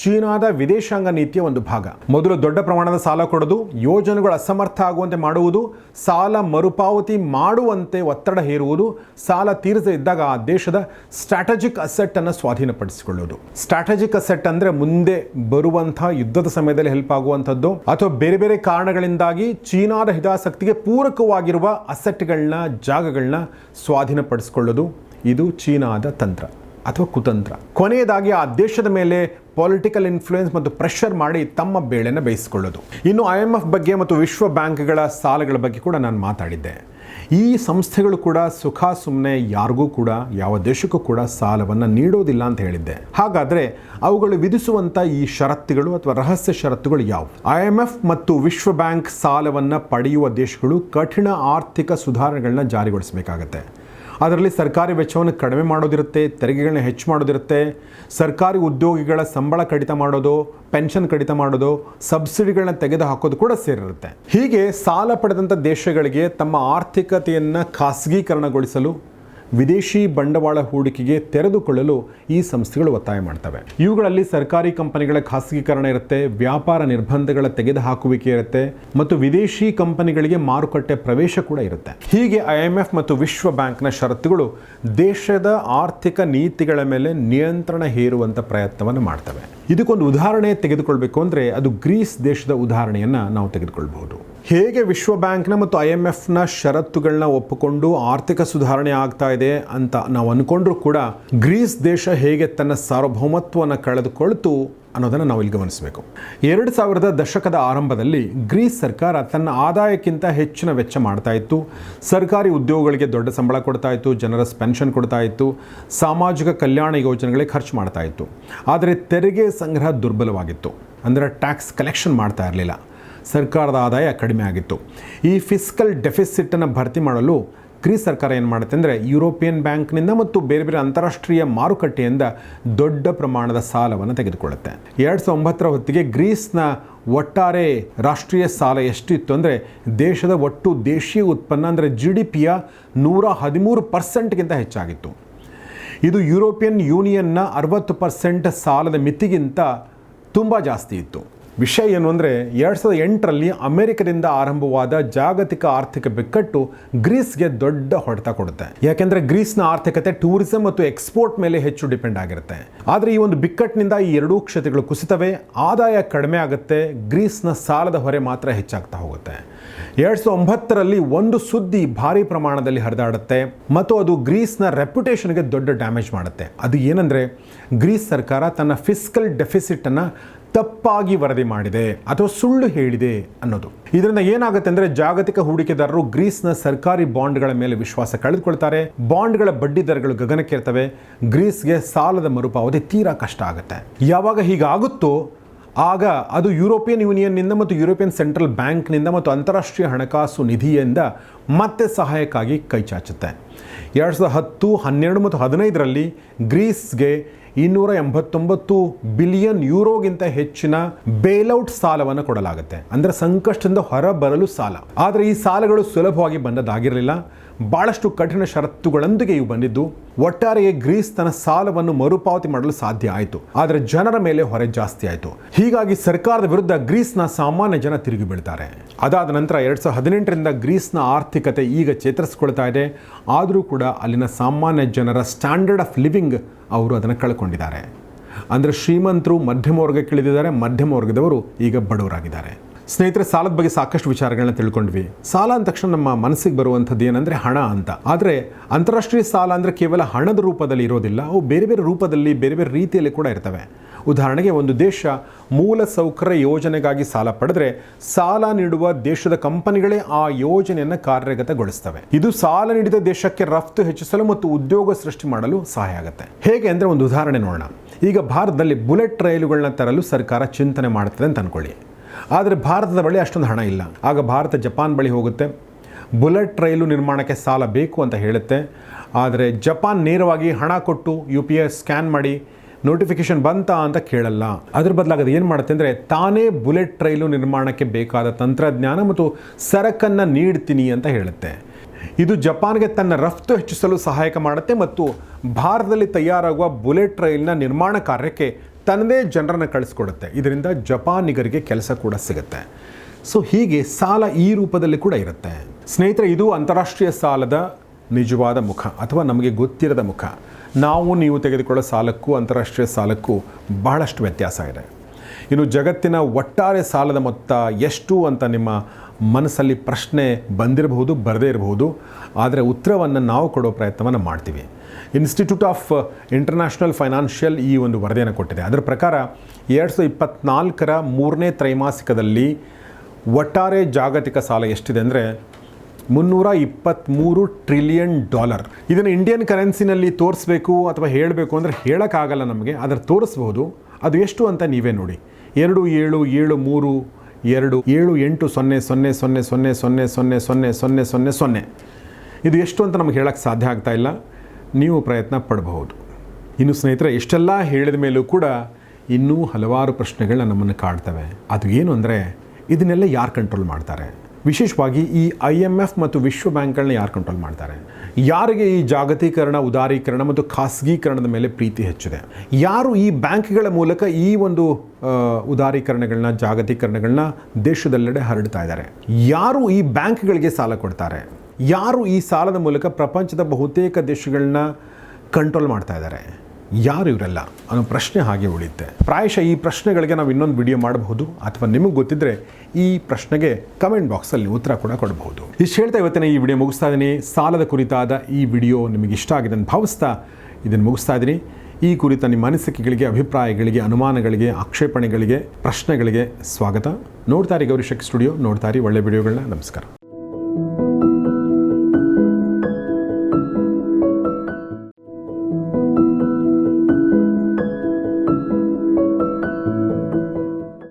ಚೀನಾದ ವಿದೇಶಾಂಗ ನೀತಿಯ ಒಂದು ಭಾಗ. ಮೊದಲು ದೊಡ್ಡ ಪ್ರಮಾಣದ ಸಾಲ ಕೊಡೋದು, ಯೋಜನೆಗಳು ಅಸಮರ್ಥ ಆಗುವಂತೆ ಮಾಡುವುದು, ಸಾಲ ಮರುಪಾವತಿ ಮಾಡುವಂತೆ ಒತ್ತಡ ಹೇರುವುದು, ಸಾಲ ತೀರದೇ ಇದ್ದಾಗ ಆ ದೇಶದ ಸ್ಟ್ರಾಟಜಿಕ್ ಅಸೆಟ್ ಅನ್ನು ಸ್ವಾಧೀನಪಡಿಸಿಕೊಳ್ಳುವುದು ಸ್ಟ್ರಾಟಜಿಕ್ ಅಸೆಟ್ ಅಂದ್ರೆ ಮುಂದೆ ಬರುವಂತಹ ಯುದ್ಧದ ಸಮಯದಲ್ಲಿ ಹೆಲ್ಪ್ ಆಗುವಂಥದ್ದು, ಅಥವಾ ಬೇರೆ ಬೇರೆ ಕಾರಣಗಳಿಂದಾಗಿ ಚೀನಾದ ಹಿತಾಸಕ್ತಿಗೆ ಪೂರಕವಾಗಿರುವ ಅಸೆಟ್ಗಳನ್ನ, ಜಾಗಗಳನ್ನ ಸ್ವಾಧೀನಪಡಿಸಿಕೊಳ್ಳೋದು. ಇದು ಚೀನಾದ ತಂತ್ರ. ಅಥವಾ ಕುತಂತ್ರ. ಕೊನೆಯದಾಗಿ ಆ ದೇಶದ ಮೇಲೆ ಪೊಲಿಟಿಕಲ್ ಇನ್ಫ್ಲೂಯೆನ್ಸ್ ಮತ್ತು ಪ್ರೆಷರ್ ಮಾಡಿ ತಮ್ಮ ಬೇಳೆನ ಬೇಯಿಸಿಕೊಳ್ಳೋದು. ಇನ್ನು ಐ ಎಂ ಎಫ್ ಬಗ್ಗೆ ಮತ್ತು ವಿಶ್ವ ಬ್ಯಾಂಕ್ಗಳ ಸಾಲಗಳ ಬಗ್ಗೆ ಕೂಡ ನಾನು ಮಾತಾಡಿದ್ದೆ. ಈ ಸಂಸ್ಥೆಗಳು ಕೂಡ ಸುಖ ಸುಮ್ಮನೆ ಯಾರಿಗೂ ಕೂಡ, ಯಾವ ದೇಶಕ್ಕೂ ಕೂಡ ಸಾಲವನ್ನು ನೀಡೋದಿಲ್ಲ ಅಂತ ಹೇಳಿದ್ದೆ. ಹಾಗಾದರೆ ಅವುಗಳು ವಿಧಿಸುವಂಥ ಈ ಷರತ್ತುಗಳು ಅಥವಾ ರಹಸ್ಯ ಷರತ್ತುಗಳು ಯಾವುವು ಐ ಎಂ ಎಫ್ ಮತ್ತು ವಿಶ್ವ ಬ್ಯಾಂಕ್ ಸಾಲವನ್ನು ಪಡೆಯುವ ದೇಶಗಳು ಕಠಿಣ ಆರ್ಥಿಕ ಸುಧಾರಣೆಗಳನ್ನ ಜಾರಿಗೊಳಿಸಬೇಕಾಗತ್ತೆ. ಅದರಲ್ಲಿ ಸರ್ಕಾರಿ ವೆಚ್ಚವನ್ನು ಕಡಿಮೆ ಮಾಡೋದಿರುತ್ತೆ, ತೆರಿಗೆಗಳನ್ನ ಹೆಚ್ಚು ಮಾಡೋದಿರುತ್ತೆ. ಸರ್ಕಾರಿ ಉದ್ಯೋಗಿಗಳ ಸಂಬಳ ಕಡಿತ ಮಾಡೋದು, ಪೆನ್ಷನ್ ಕಡಿತ ಮಾಡೋದು, ಸಬ್ಸಿಡಿಗಳನ್ನ ತೆಗೆದು ಹಾಕೋದು ಕೂಡ ಸೇರಿರುತ್ತೆ. ಹೀಗೆ ಸಾಲ ಪಡೆದಂಥ ದೇಶಗಳಿಗೆ ತಮ್ಮ ಆರ್ಥಿಕತೆಯನ್ನು ಖಾಸಗೀಕರಣಗೊಳಿಸಲು ವಿದೇಶಿ ಬಂಡವಾಳ ಹೂಡಿಕೆಗೆ ತೆರೆದುಕೊಳ್ಳಲು ಈ ಸಂಸ್ಥೆಗಳು ಒತ್ತಾಯ ಮಾಡ್ತವೆ. ಇವುಗಳಲ್ಲಿ ಸರ್ಕಾರಿ ಕಂಪನಿಗಳ ಖಾಸಗೀಕರಣ ಇರುತ್ತೆ, ವ್ಯಾಪಾರ ನಿರ್ಬಂಧಗಳ ತೆಗೆದುಹಾಕುವಿಕೆ ಇರುತ್ತೆ, ಮತ್ತು ವಿದೇಶಿ ಕಂಪನಿಗಳಿಗೆ ಮಾರುಕಟ್ಟೆ ಪ್ರವೇಶ ಕೂಡ ಇರುತ್ತೆ. ಹೀಗೆ ಐಎಂಎಫ್ ಮತ್ತು ವಿಶ್ವ ಬ್ಯಾಂಕ್ನ ಷರತ್ತುಗಳು ದೇಶದ ಆರ್ಥಿಕ ನೀತಿಗಳ ಮೇಲೆ ನಿಯಂತ್ರಣ ಹೇರುವಂಥ ಪ್ರಯತ್ನವನ್ನು ಮಾಡ್ತವೆ. ಇದಕ್ಕೊಂದು ಉದಾಹರಣೆ ತೆಗೆದುಕೊಳ್ಬೇಕು ಅಂದರೆ ಅದು ಗ್ರೀಸ್ ದೇಶದ ಉದಾಹರಣೆಯನ್ನು ನಾವು ತೆಗೆದುಕೊಳ್ಬಹುದು. ಹೇಗೆ ವಿಶ್ವ ಬ್ಯಾಂಕ್ನ ಮತ್ತು ಐ ಎಂ ಎಫ್ನ ಷರತ್ತುಗಳನ್ನ ಒಪ್ಪಿಕೊಂಡು ಆರ್ಥಿಕ ಸುಧಾರಣೆ ಆಗ್ತಾ ಇದೆ ಅಂತ ನಾವು ಅಂದ್ಕೊಂಡ್ರೂ ಕೂಡ ಗ್ರೀಸ್ ದೇಶ ಹೇಗೆ ತನ್ನ ಸಾರ್ವಭೌಮತ್ವವನ್ನು ಕಳೆದುಕೊಳ್ತು ಅನ್ನೋದನ್ನು ನಾವು ಇಲ್ಲಿ ಗಮನಿಸಬೇಕು. ಎರಡು ಸಾವಿರದ ದಶಕದ ಆರಂಭದಲ್ಲಿ ಗ್ರೀಸ್ ಸರ್ಕಾರ ತನ್ನ ಆದಾಯಕ್ಕಿಂತ ಹೆಚ್ಚಿನ ವೆಚ್ಚ ಮಾಡ್ತಾ ಇತ್ತು. ಸರ್ಕಾರಿ ಉದ್ಯೋಗಗಳಿಗೆ ದೊಡ್ಡ ಸಂಬಳ ಕೊಡ್ತಾ ಇತ್ತು, ಜನರ ಪೆನ್ಷನ್ ಕೊಡ್ತಾ ಇತ್ತು, ಸಾಮಾಜಿಕ ಕಲ್ಯಾಣ ಯೋಜನೆಗಳಿಗೆ ಖರ್ಚು ಮಾಡ್ತಾ ಇತ್ತು. ಆದರೆ ತೆರಿಗೆ ಸಂಗ್ರಹ ದುರ್ಬಲವಾಗಿತ್ತು. ಅಂದರೆ ಟ್ಯಾಕ್ಸ್ ಕಲೆಕ್ಷನ್ ಮಾಡ್ತಾ ಇರಲಿಲ್ಲ. ಸರ್ಕಾರದ ಆದಾಯ ಕಡಿಮೆ ಆಗಿತ್ತು. ಈ ಫಿಸ್ಕಲ್ ಡೆಫಿಸಿಟನ್ನು ಭರ್ತಿ ಮಾಡಲು ಗ್ರೀಸ್ ಸರ್ಕಾರ ಏನು ಮಾಡುತ್ತೆ ಅಂದರೆ ಯುರೋಪಿಯನ್ ಬ್ಯಾಂಕ್ನಿಂದ ಮತ್ತು ಬೇರೆ ಬೇರೆ ಅಂತಾರಾಷ್ಟ್ರೀಯ ಮಾರುಕಟ್ಟೆಯಿಂದ ದೊಡ್ಡ ಪ್ರಮಾಣದ ಸಾಲವನ್ನು ತೆಗೆದುಕೊಳ್ಳುತ್ತೆ. ಎರಡು ಸಾವಿರದ ಒಂಬತ್ತರ ಹೊತ್ತಿಗೆ ಗ್ರೀಸ್ನ ಒಟ್ಟಾರೆ ರಾಷ್ಟ್ರೀಯ ಸಾಲ ಎಷ್ಟು ಇತ್ತು ಅಂದರೆ ದೇಶದ ಒಟ್ಟು ದೇಶೀಯ ಉತ್ಪನ್ನ ಅಂದರೆ ಜಿ ಡಿ ಪಿಯ ನೂರ ಹದಿಮೂರು ಪರ್ಸೆಂಟ್ಗಿಂತ ಹೆಚ್ಚಾಗಿತ್ತು. ಇದು ಯುರೋಪಿಯನ್ ಯೂನಿಯನ್ನ ಅರವತ್ತು ಪರ್ಸೆಂಟ್ ಸಾಲದ ಮಿತಿಗಿಂತ ತುಂಬ ಜಾಸ್ತಿ ಇತ್ತು. ವಿಷಯ ಏನು ಅಂದರೆ ಎರಡು ಸಾವಿರದ ಎಂಟರಲ್ಲಿ ಅಮೆರಿಕದಿಂದ ಆರಂಭವಾದ ಜಾಗತಿಕ ಆರ್ಥಿಕ ಬಿಕ್ಕಟ್ಟು ಗ್ರೀಸ್ಗೆ ದೊಡ್ಡ ಹೊಡೆತ ಕೊಡುತ್ತೆ. ಯಾಕೆಂದರೆ ಗ್ರೀಸ್ನ ಆರ್ಥಿಕತೆ ಟೂರಿಸಂ ಮತ್ತು ಎಕ್ಸ್ಪೋರ್ಟ್ ಮೇಲೆ ಹೆಚ್ಚು ಡಿಪೆಂಡ್ ಆಗಿರುತ್ತೆ. ಆದರೆ ಈ ಒಂದು ಬಿಕ್ಕಟ್ಟಿನಿಂದ ಈ ಎರಡೂ ಕ್ಷೇತ್ರಗಳು ಕುಸಿತವೆ, ಆದಾಯ ಕಡಿಮೆ ಆಗುತ್ತೆ, ಗ್ರೀಸ್ನ ಸಾಲದ ಹೊರೆ ಮಾತ್ರ ಹೆಚ್ಚಾಗ್ತಾ ಹೋಗುತ್ತೆ. ಎರಡು ಸಾವಿರದ ಒಂಬತ್ತರಲ್ಲಿ ಒಂದು ಸುದ್ದಿ ಭಾರಿ ಪ್ರಮಾಣದಲ್ಲಿ ಹರಿದಾಡುತ್ತೆ ಮತ್ತು ಅದು ಗ್ರೀಸ್ನ ರೆಪ್ಯುಟೇಷನ್ಗೆ ದೊಡ್ಡ ಡ್ಯಾಮೇಜ್ ಮಾಡುತ್ತೆ. ಅದು ಏನಂದರೆ, ಗ್ರೀಸ್ ಸರ್ಕಾರ ತನ್ನ ಫಿಸ್ಕಲ್ ಡೆಫಿಸಿಟನ್ನು ತಪ್ಪಾಗಿ ವರದಿ ಮಾಡಿದೆ ಅಥವಾ ಸುಳ್ಳು ಹೇಳಿದೆ ಅನ್ನೋದು. ಇದರಿಂದ ಏನಾಗುತ್ತೆ ಅಂದರೆ ಜಾಗತಿಕ ಹೂಡಿಕೆದಾರರು ಗ್ರೀಸ್ನ ಸರ್ಕಾರಿ ಬಾಂಡ್ಗಳ ಮೇಲೆ ವಿಶ್ವಾಸ ಕಳೆದುಕೊಳ್ತಾರೆ. ಬಾಂಡ್ಗಳ ಬಡ್ಡಿ ದರಗಳು ಗಗನಕ್ಕೇರ್ತವೆ. ಗ್ರೀಸ್ಗೆ ಸಾಲದ ಮರುಪಾವತಿ ತೀರಾ ಕಷ್ಟ ಆಗುತ್ತೆ. ಯಾವಾಗ ಹೀಗಾಗುತ್ತೋ ಆಗ ಅದು ಯುರೋಪಿಯನ್ ಯೂನಿಯನ್ನಿಂದ ಮತ್ತು ಯುರೋಪಿಯನ್ ಸೆಂಟ್ರಲ್ ಬ್ಯಾಂಕ್ನಿಂದ ಮತ್ತು ಅಂತಾರಾಷ್ಟ್ರೀಯ ಹಣಕಾಸು ನಿಧಿಯಿಂದ ಮತ್ತೆ ಸಹಾಯಕ್ಕಾಗಿ ಕೈಚಾಚುತ್ತೆ ಎರಡು ಸಾವಿರದ ಹತ್ತು, ಹನ್ನೆರಡು ಮತ್ತು ಹದಿನೈದರಲ್ಲಿ ಗ್ರೀಸ್ಗೆ ಇನ್ನೂರ ಎಂಬತ್ತೊಂಬತ್ತು ಬಿಲಿಯನ್ ಯೂರೋಗಿಂತ ಹೆಚ್ಚಿನ ಬೇಲೌಟ್ ಸಾಲವನ್ನು ಕೊಡಲಾಗುತ್ತೆ. ಅಂದರೆ ಸಂಕಷ್ಟದಿಂದ ಹೊರಬರಲು ಸಾಲ. ಆದರೆ ಈ ಸಾಲಗಳು ಸುಲಭವಾಗಿ ಬಂದದ್ದಾಗಿರಲಿಲ್ಲ. ಭಾಳಷ್ಟು ಕಠಿಣ ಷರತ್ತುಗಳೊಂದಿಗೆ ಇವು ಬಂದಿದ್ದು, ಒಟ್ಟಾರೆಯೇ ಗ್ರೀಸ್ ತನ್ನ ಸಾಲವನ್ನು ಮರುಪಾವತಿ ಮಾಡಲು ಸಾಧ್ಯ ಆಯಿತು. ಆದರೆ ಜನರ ಮೇಲೆ ಹೊರೆ ಜಾಸ್ತಿ ಆಯಿತು. ಹೀಗಾಗಿ ಸರ್ಕಾರದ ವಿರುದ್ಧ ಗ್ರೀಸ್ನ ಸಾಮಾನ್ಯ ಜನ ತಿರುಗಿ ಬೀಳ್ತಾರೆ. ಅದಾದ ನಂತರ ಎರಡು ಸಾವಿರದ ಹದಿನೆಂಟರಿಂದ ಗ್ರೀಸ್ನ ಆರ್ಥಿಕತೆ ಈಗ ಚೇತರಿಸಿಕೊಳ್ತಾ ಇದೆ. ಆದರೂ ಕೂಡ ಅಲ್ಲಿನ ಸಾಮಾನ್ಯ ಜನರ ಸ್ಟ್ಯಾಂಡರ್ಡ್ ಆಫ್ ಲಿವಿಂಗ್ ಅವರು ಅದನ್ನು ಕಳ್ಕೊಂಡಿದ್ದಾರೆ. ಅಂದರೆ ಶ್ರೀಮಂತರು ಮಧ್ಯಮ ವರ್ಗಕ್ಕೆ ಇಳಿದಿದ್ದಾರೆ, ಮಧ್ಯಮ ವರ್ಗದವರು ಈಗ ಬಡವರಾಗಿದ್ದಾರೆ. ಸ್ನೇಹಿತರೆ, ಸಾಲದ ಬಗ್ಗೆ ಸಾಕಷ್ಟು ವಿಚಾರಗಳನ್ನ ತಿಳ್ಕೊಂಡ್ವಿ. ಸಾಲ ಅಂದ ತಕ್ಷಣ ನಮ್ಮ ಮನಸ್ಸಿಗೆ ಬರುವಂಥದ್ದು ಏನಂದರೆ ಹಣ ಅಂತ. ಆದರೆ ಅಂತಾರಾಷ್ಟ್ರೀಯ ಸಾಲ ಅಂದರೆ ಕೇವಲ ಹಣದ ರೂಪದಲ್ಲಿ ಇರೋದಿಲ್ಲ, ಅವು ಬೇರೆ ಬೇರೆ ರೂಪದಲ್ಲಿ, ಬೇರೆ ಬೇರೆ ರೀತಿಯಲ್ಲಿ ಕೂಡ ಇರ್ತವೆ. ಉದಾಹರಣೆಗೆ ಒಂದು ದೇಶ ಮೂಲ ಸೌಕರ್ಯ ಯೋಜನೆಗಾಗಿ ಸಾಲ ಪಡೆದ್ರೆ ಸಾಲ ನೀಡುವ ದೇಶದ ಕಂಪನಿಗಳೇ ಆ ಯೋಜನೆಯನ್ನು ಕಾರ್ಯಗತಗೊಳಿಸ್ತವೆ. ಇದು ಸಾಲ ನೀಡಿದ ದೇಶಕ್ಕೆ ರಫ್ತು ಹೆಚ್ಚಿಸಲು ಮತ್ತು ಉದ್ಯೋಗ ಸೃಷ್ಟಿ ಮಾಡಲು ಸಹಾಯ ಆಗುತ್ತೆ. ಹೇಗೆ ಅಂದರೆ ಒಂದು ಉದಾಹರಣೆ ನೋಡೋಣ. ಈಗ ಭಾರತದಲ್ಲಿ ಬುಲೆಟ್ ರೈಲುಗಳನ್ನ ತರಲು ಸರ್ಕಾರ ಚಿಂತನೆ ಮಾಡುತ್ತದೆ ಅಂತ ಅನ್ಕೊಳ್ಳಿ. ಆದರೆ ಭಾರತದ ಬಳಿ ಅಷ್ಟೊಂದು ಹಣ ಇಲ್ಲ. ಆಗ ಭಾರತ ಜಪಾನ್ ಬಳಿ ಹೋಗುತ್ತೆ. ಬುಲೆಟ್ ರೈಲು ನಿರ್ಮಾಣಕ್ಕೆ ಸಾಲ ಬೇಕು ಅಂತ ಹೇಳುತ್ತೆ. ಆದರೆ ಜಪಾನ್ ನೇರವಾಗಿ ಹಣ ಕೊಟ್ಟು ಯು ಪಿ ಐ ಸ್ಕ್ಯಾನ್ ಮಾಡಿ ನೋಟಿಫಿಕೇಶನ್ ಬಂತಾ ಅಂತ ಕೇಳಲ್ಲ. ಅದ್ರ ಬದಲಾಗ ಏನು ಮಾಡುತ್ತೆ ಅಂದರೆ ತಾನೇ ಬುಲೆಟ್ ರೈಲು ನಿರ್ಮಾಣಕ್ಕೆ ಬೇಕಾದ ತಂತ್ರಜ್ಞಾನ ಮತ್ತು ಸರಕನ್ನು ನೀಡ್ತೀನಿ ಅಂತ ಹೇಳುತ್ತೆ. ಇದು ಜಪಾನ್ಗೆ ತನ್ನ ರಫ್ತು ಹೆಚ್ಚಿಸಲು ಸಹಾಯಕ ಮಾಡುತ್ತೆ ಮತ್ತು ಭಾರತದಲ್ಲಿ ತಯಾರಾಗುವ ಬುಲೆಟ್ ರೈಲ್ನ ನಿರ್ಮಾಣ ಕಾರ್ಯಕ್ಕೆ ತನ್ನದೇ ಜನರನ್ನು ಕಳಿಸ್ಕೊಡುತ್ತೆ. ಇದರಿಂದ ಜಪಾನಿಗರಿಗೆ ಕೆಲಸ ಕೂಡ ಸಿಗುತ್ತೆ. ಸೊ ಹೀಗೆ ಸಾಲ ಈ ರೂಪದಲ್ಲಿ ಕೂಡ ಇರುತ್ತೆ. ಸ್ನೇಹಿತರೆ, ಇದು ಅಂತಾರಾಷ್ಟ್ರೀಯ ಸಾಲದ ನಿಜವಾದ ಮುಖ ಅಥವಾ ನಮಗೆ ಗೊತ್ತಿರದ ಮುಖ. ನಾವು ನೀವು ತೆಗೆದುಕೊಳ್ಳೋ ಸಾಲಕ್ಕೂ ಅಂತಾರಾಷ್ಟ್ರೀಯ ಸಾಲಕ್ಕೂ ಬಹಳಷ್ಟು ವ್ಯತ್ಯಾಸ ಇದೆ. ಇನ್ನು ಜಗತ್ತಿನ ಒಟ್ಟಾರೆ ಸಾಲದ ಮೊತ್ತ ಎಷ್ಟು ಅಂತ ನಿಮ್ಮ ಮನಸ್ಸಲ್ಲಿ ಪ್ರಶ್ನೆ ಬಂದಿರಬಹುದು, ಬರದೇ ಇರಬಹುದು. ಆದರೆ ಉತ್ತರವನ್ನು ನಾವು ಕೊಡೋ ಪ್ರಯತ್ನವನ್ನು ಮಾಡ್ತೀವಿ. ಇನ್ಸ್ಟಿಟ್ಯೂಟ್ ಆಫ್ ಇಂಟರ್ನ್ಯಾಷನಲ್ ಫೈನಾನ್ಷಿಯಲ್ ಈ ಒಂದು ವರದಿಯನ್ನು ಕೊಟ್ಟಿದೆ. ಅದರ ಪ್ರಕಾರ ಎರಡು ಸಾವಿರದ ಇಪ್ಪತ್ತ್ನಾಲ್ಕರ ಮೂರನೇ ತ್ರೈಮಾಸಿಕದಲ್ಲಿ ಒಟ್ಟಾರೆ ಜಾಗತಿಕ ಸಾಲ ಎಷ್ಟಿದೆ ಅಂದರೆ ಮುನ್ನೂರ ಇಪ್ಪತ್ತ್ಮೂರು ಟ್ರಿಲಿಯನ್ ಡಾಲರ್ ಇದನ್ನು ಇಂಡಿಯನ್ ಕರೆನ್ಸಿನಲ್ಲಿ ತೋರಿಸ್ಬೇಕು ಅಥವಾ ಹೇಳಬೇಕು ಅಂದರೆ ಹೇಳೋಕ್ಕಾಗಲ್ಲ ನಮಗೆ ಅದರ ತೋರಿಸ್ಬೋದು. ಅದು ಎಷ್ಟು ಅಂತ ನೀವೇ ನೋಡಿ. ಎರಡು, ಏಳು ಏಳು, ಮೂರು, ಎರಡು, ಏಳು, ಎಂಟು, ಸೊನ್ನೆ ಸೊನ್ನೆ ಸೊನ್ನೆ ಸೊನ್ನೆ ಸೊನ್ನೆ ಸೊನ್ನೆ ಸೊನ್ನೆ ಸೊನ್ನೆ ಸೊನ್ನೆ ಸೊನ್ನೆ. ಇದು ಎಷ್ಟು ಅಂತ ನಮಗೆ ಹೇಳೋಕ್ಕೆ ಸಾಧ್ಯ ಆಗ್ತಾ ಇಲ್ಲ. ನೀವು ಪ್ರಯತ್ನ ಪಡಬಹುದು. ಇನ್ನು ಸ್ನೇಹಿತರೆ, ಇಷ್ಟೆಲ್ಲ ಹೇಳಿದ ಮೇಲೂ ಕೂಡ ಇನ್ನೂ ಹಲವಾರು ಪ್ರಶ್ನೆಗಳನ್ನ ನಮ್ಮನ್ನು ಕಾಡ್ತವೆ. ಅದು ಏನು ಅಂದರೆ, ಇದನ್ನೆಲ್ಲ ಯಾರು ಕಂಟ್ರೋಲ್ ಮಾಡ್ತಾರೆ? ವಿಶೇಷವಾಗಿ ಈ ಐ ಎಂ ಎಫ್ ಮತ್ತು ವಿಶ್ವ ಬ್ಯಾಂಕ್ಗಳನ್ನ ಯಾರು ಕಂಟ್ರೋಲ್ ಮಾಡ್ತಾರೆ? ಯಾರಿಗೆ ಈ ಜಾಗತೀಕರಣ, ಉದಾರೀಕರಣ ಮತ್ತು ಖಾಸಗೀಕರಣದ ಮೇಲೆ ಪ್ರೀತಿ ಹೆಚ್ಚಿದೆ? ಯಾರು ಈ ಬ್ಯಾಂಕ್ಗಳ ಮೂಲಕ ಈ ಒಂದು ಉದಾರೀಕರಣಗಳನ್ನ ಜಾಗತೀಕರಣಗಳನ್ನ ದೇಶದೆಲ್ಲೆಡೆ ಹರಡ್ತಾ ಇದ್ದಾರೆ? ಯಾರು ಈ ಬ್ಯಾಂಕ್ಗಳಿಗೆ ಸಾಲ ಕೊಡ್ತಾರೆ? ಯಾರು ಈ ಸಾಲದ ಮೂಲಕ ಪ್ರಪಂಚದ ಬಹುತೇಕ ದೇಶಗಳನ್ನ ಕಂಟ್ರೋಲ್ ಮಾಡ್ತಾ ಇದ್ದಾರೆ? ಯಾರು ಇವರೆಲ್ಲ? ಅನ್ನೋ ಪ್ರಶ್ನೆ ಹಾಗೆ ಉಳಿಯುತ್ತೆ. ಪ್ರಾಯಶಃ ಈ ಪ್ರಶ್ನೆಗಳಿಗೆ ನಾವು ಇನ್ನೊಂದು ವಿಡಿಯೋ ಮಾಡಬಹುದು, ಅಥವಾ ನಿಮಗೆ ಗೊತ್ತಿದ್ದರೆ ಈ ಪ್ರಶ್ನೆಗೆ ಕಮೆಂಟ್ ಬಾಕ್ಸಲ್ಲಿ ಉತ್ತರ ಕೂಡ ಕೊಡಬಹುದು. ಇಷ್ಟು ಹೇಳ್ತಾ ಇವತ್ತಿನ ಈ ವಿಡಿಯೋ ಮುಗಿಸ್ತಾ ಇದ್ದೀನಿ. ಸಾಲದ ಕುರಿತಾದ ಈ ವಿಡಿಯೋ ನಿಮಗೆ ಇಷ್ಟ ಆಗಿದೆ ಅಂತ ಭಾವಿಸ್ತಾ ಇದನ್ನು ಮುಗಿಸ್ತಾ ಇದ್ದೀನಿ. ಈ ಕುರಿತ ನಿಮ್ಮ ಅನಿಸಿಕೆಗಳಿಗೆ, ಅಭಿಪ್ರಾಯಗಳಿಗೆ, ಅನುಮಾನಗಳಿಗೆ, ಆಕ್ಷೇಪಣೆಗಳಿಗೆ, ಪ್ರಶ್ನೆಗಳಿಗೆ ಸ್ವಾಗತ. ನೋಡ್ತಾರಿ ಗೌರಿಶಕ್ ಸ್ಟುಡಿಯೋ ನೋಡ್ತಾರೆ ಒಳ್ಳೆ ವಿಡಿಯೋಗಳನ್ನ ನಮಸ್ಕಾರ.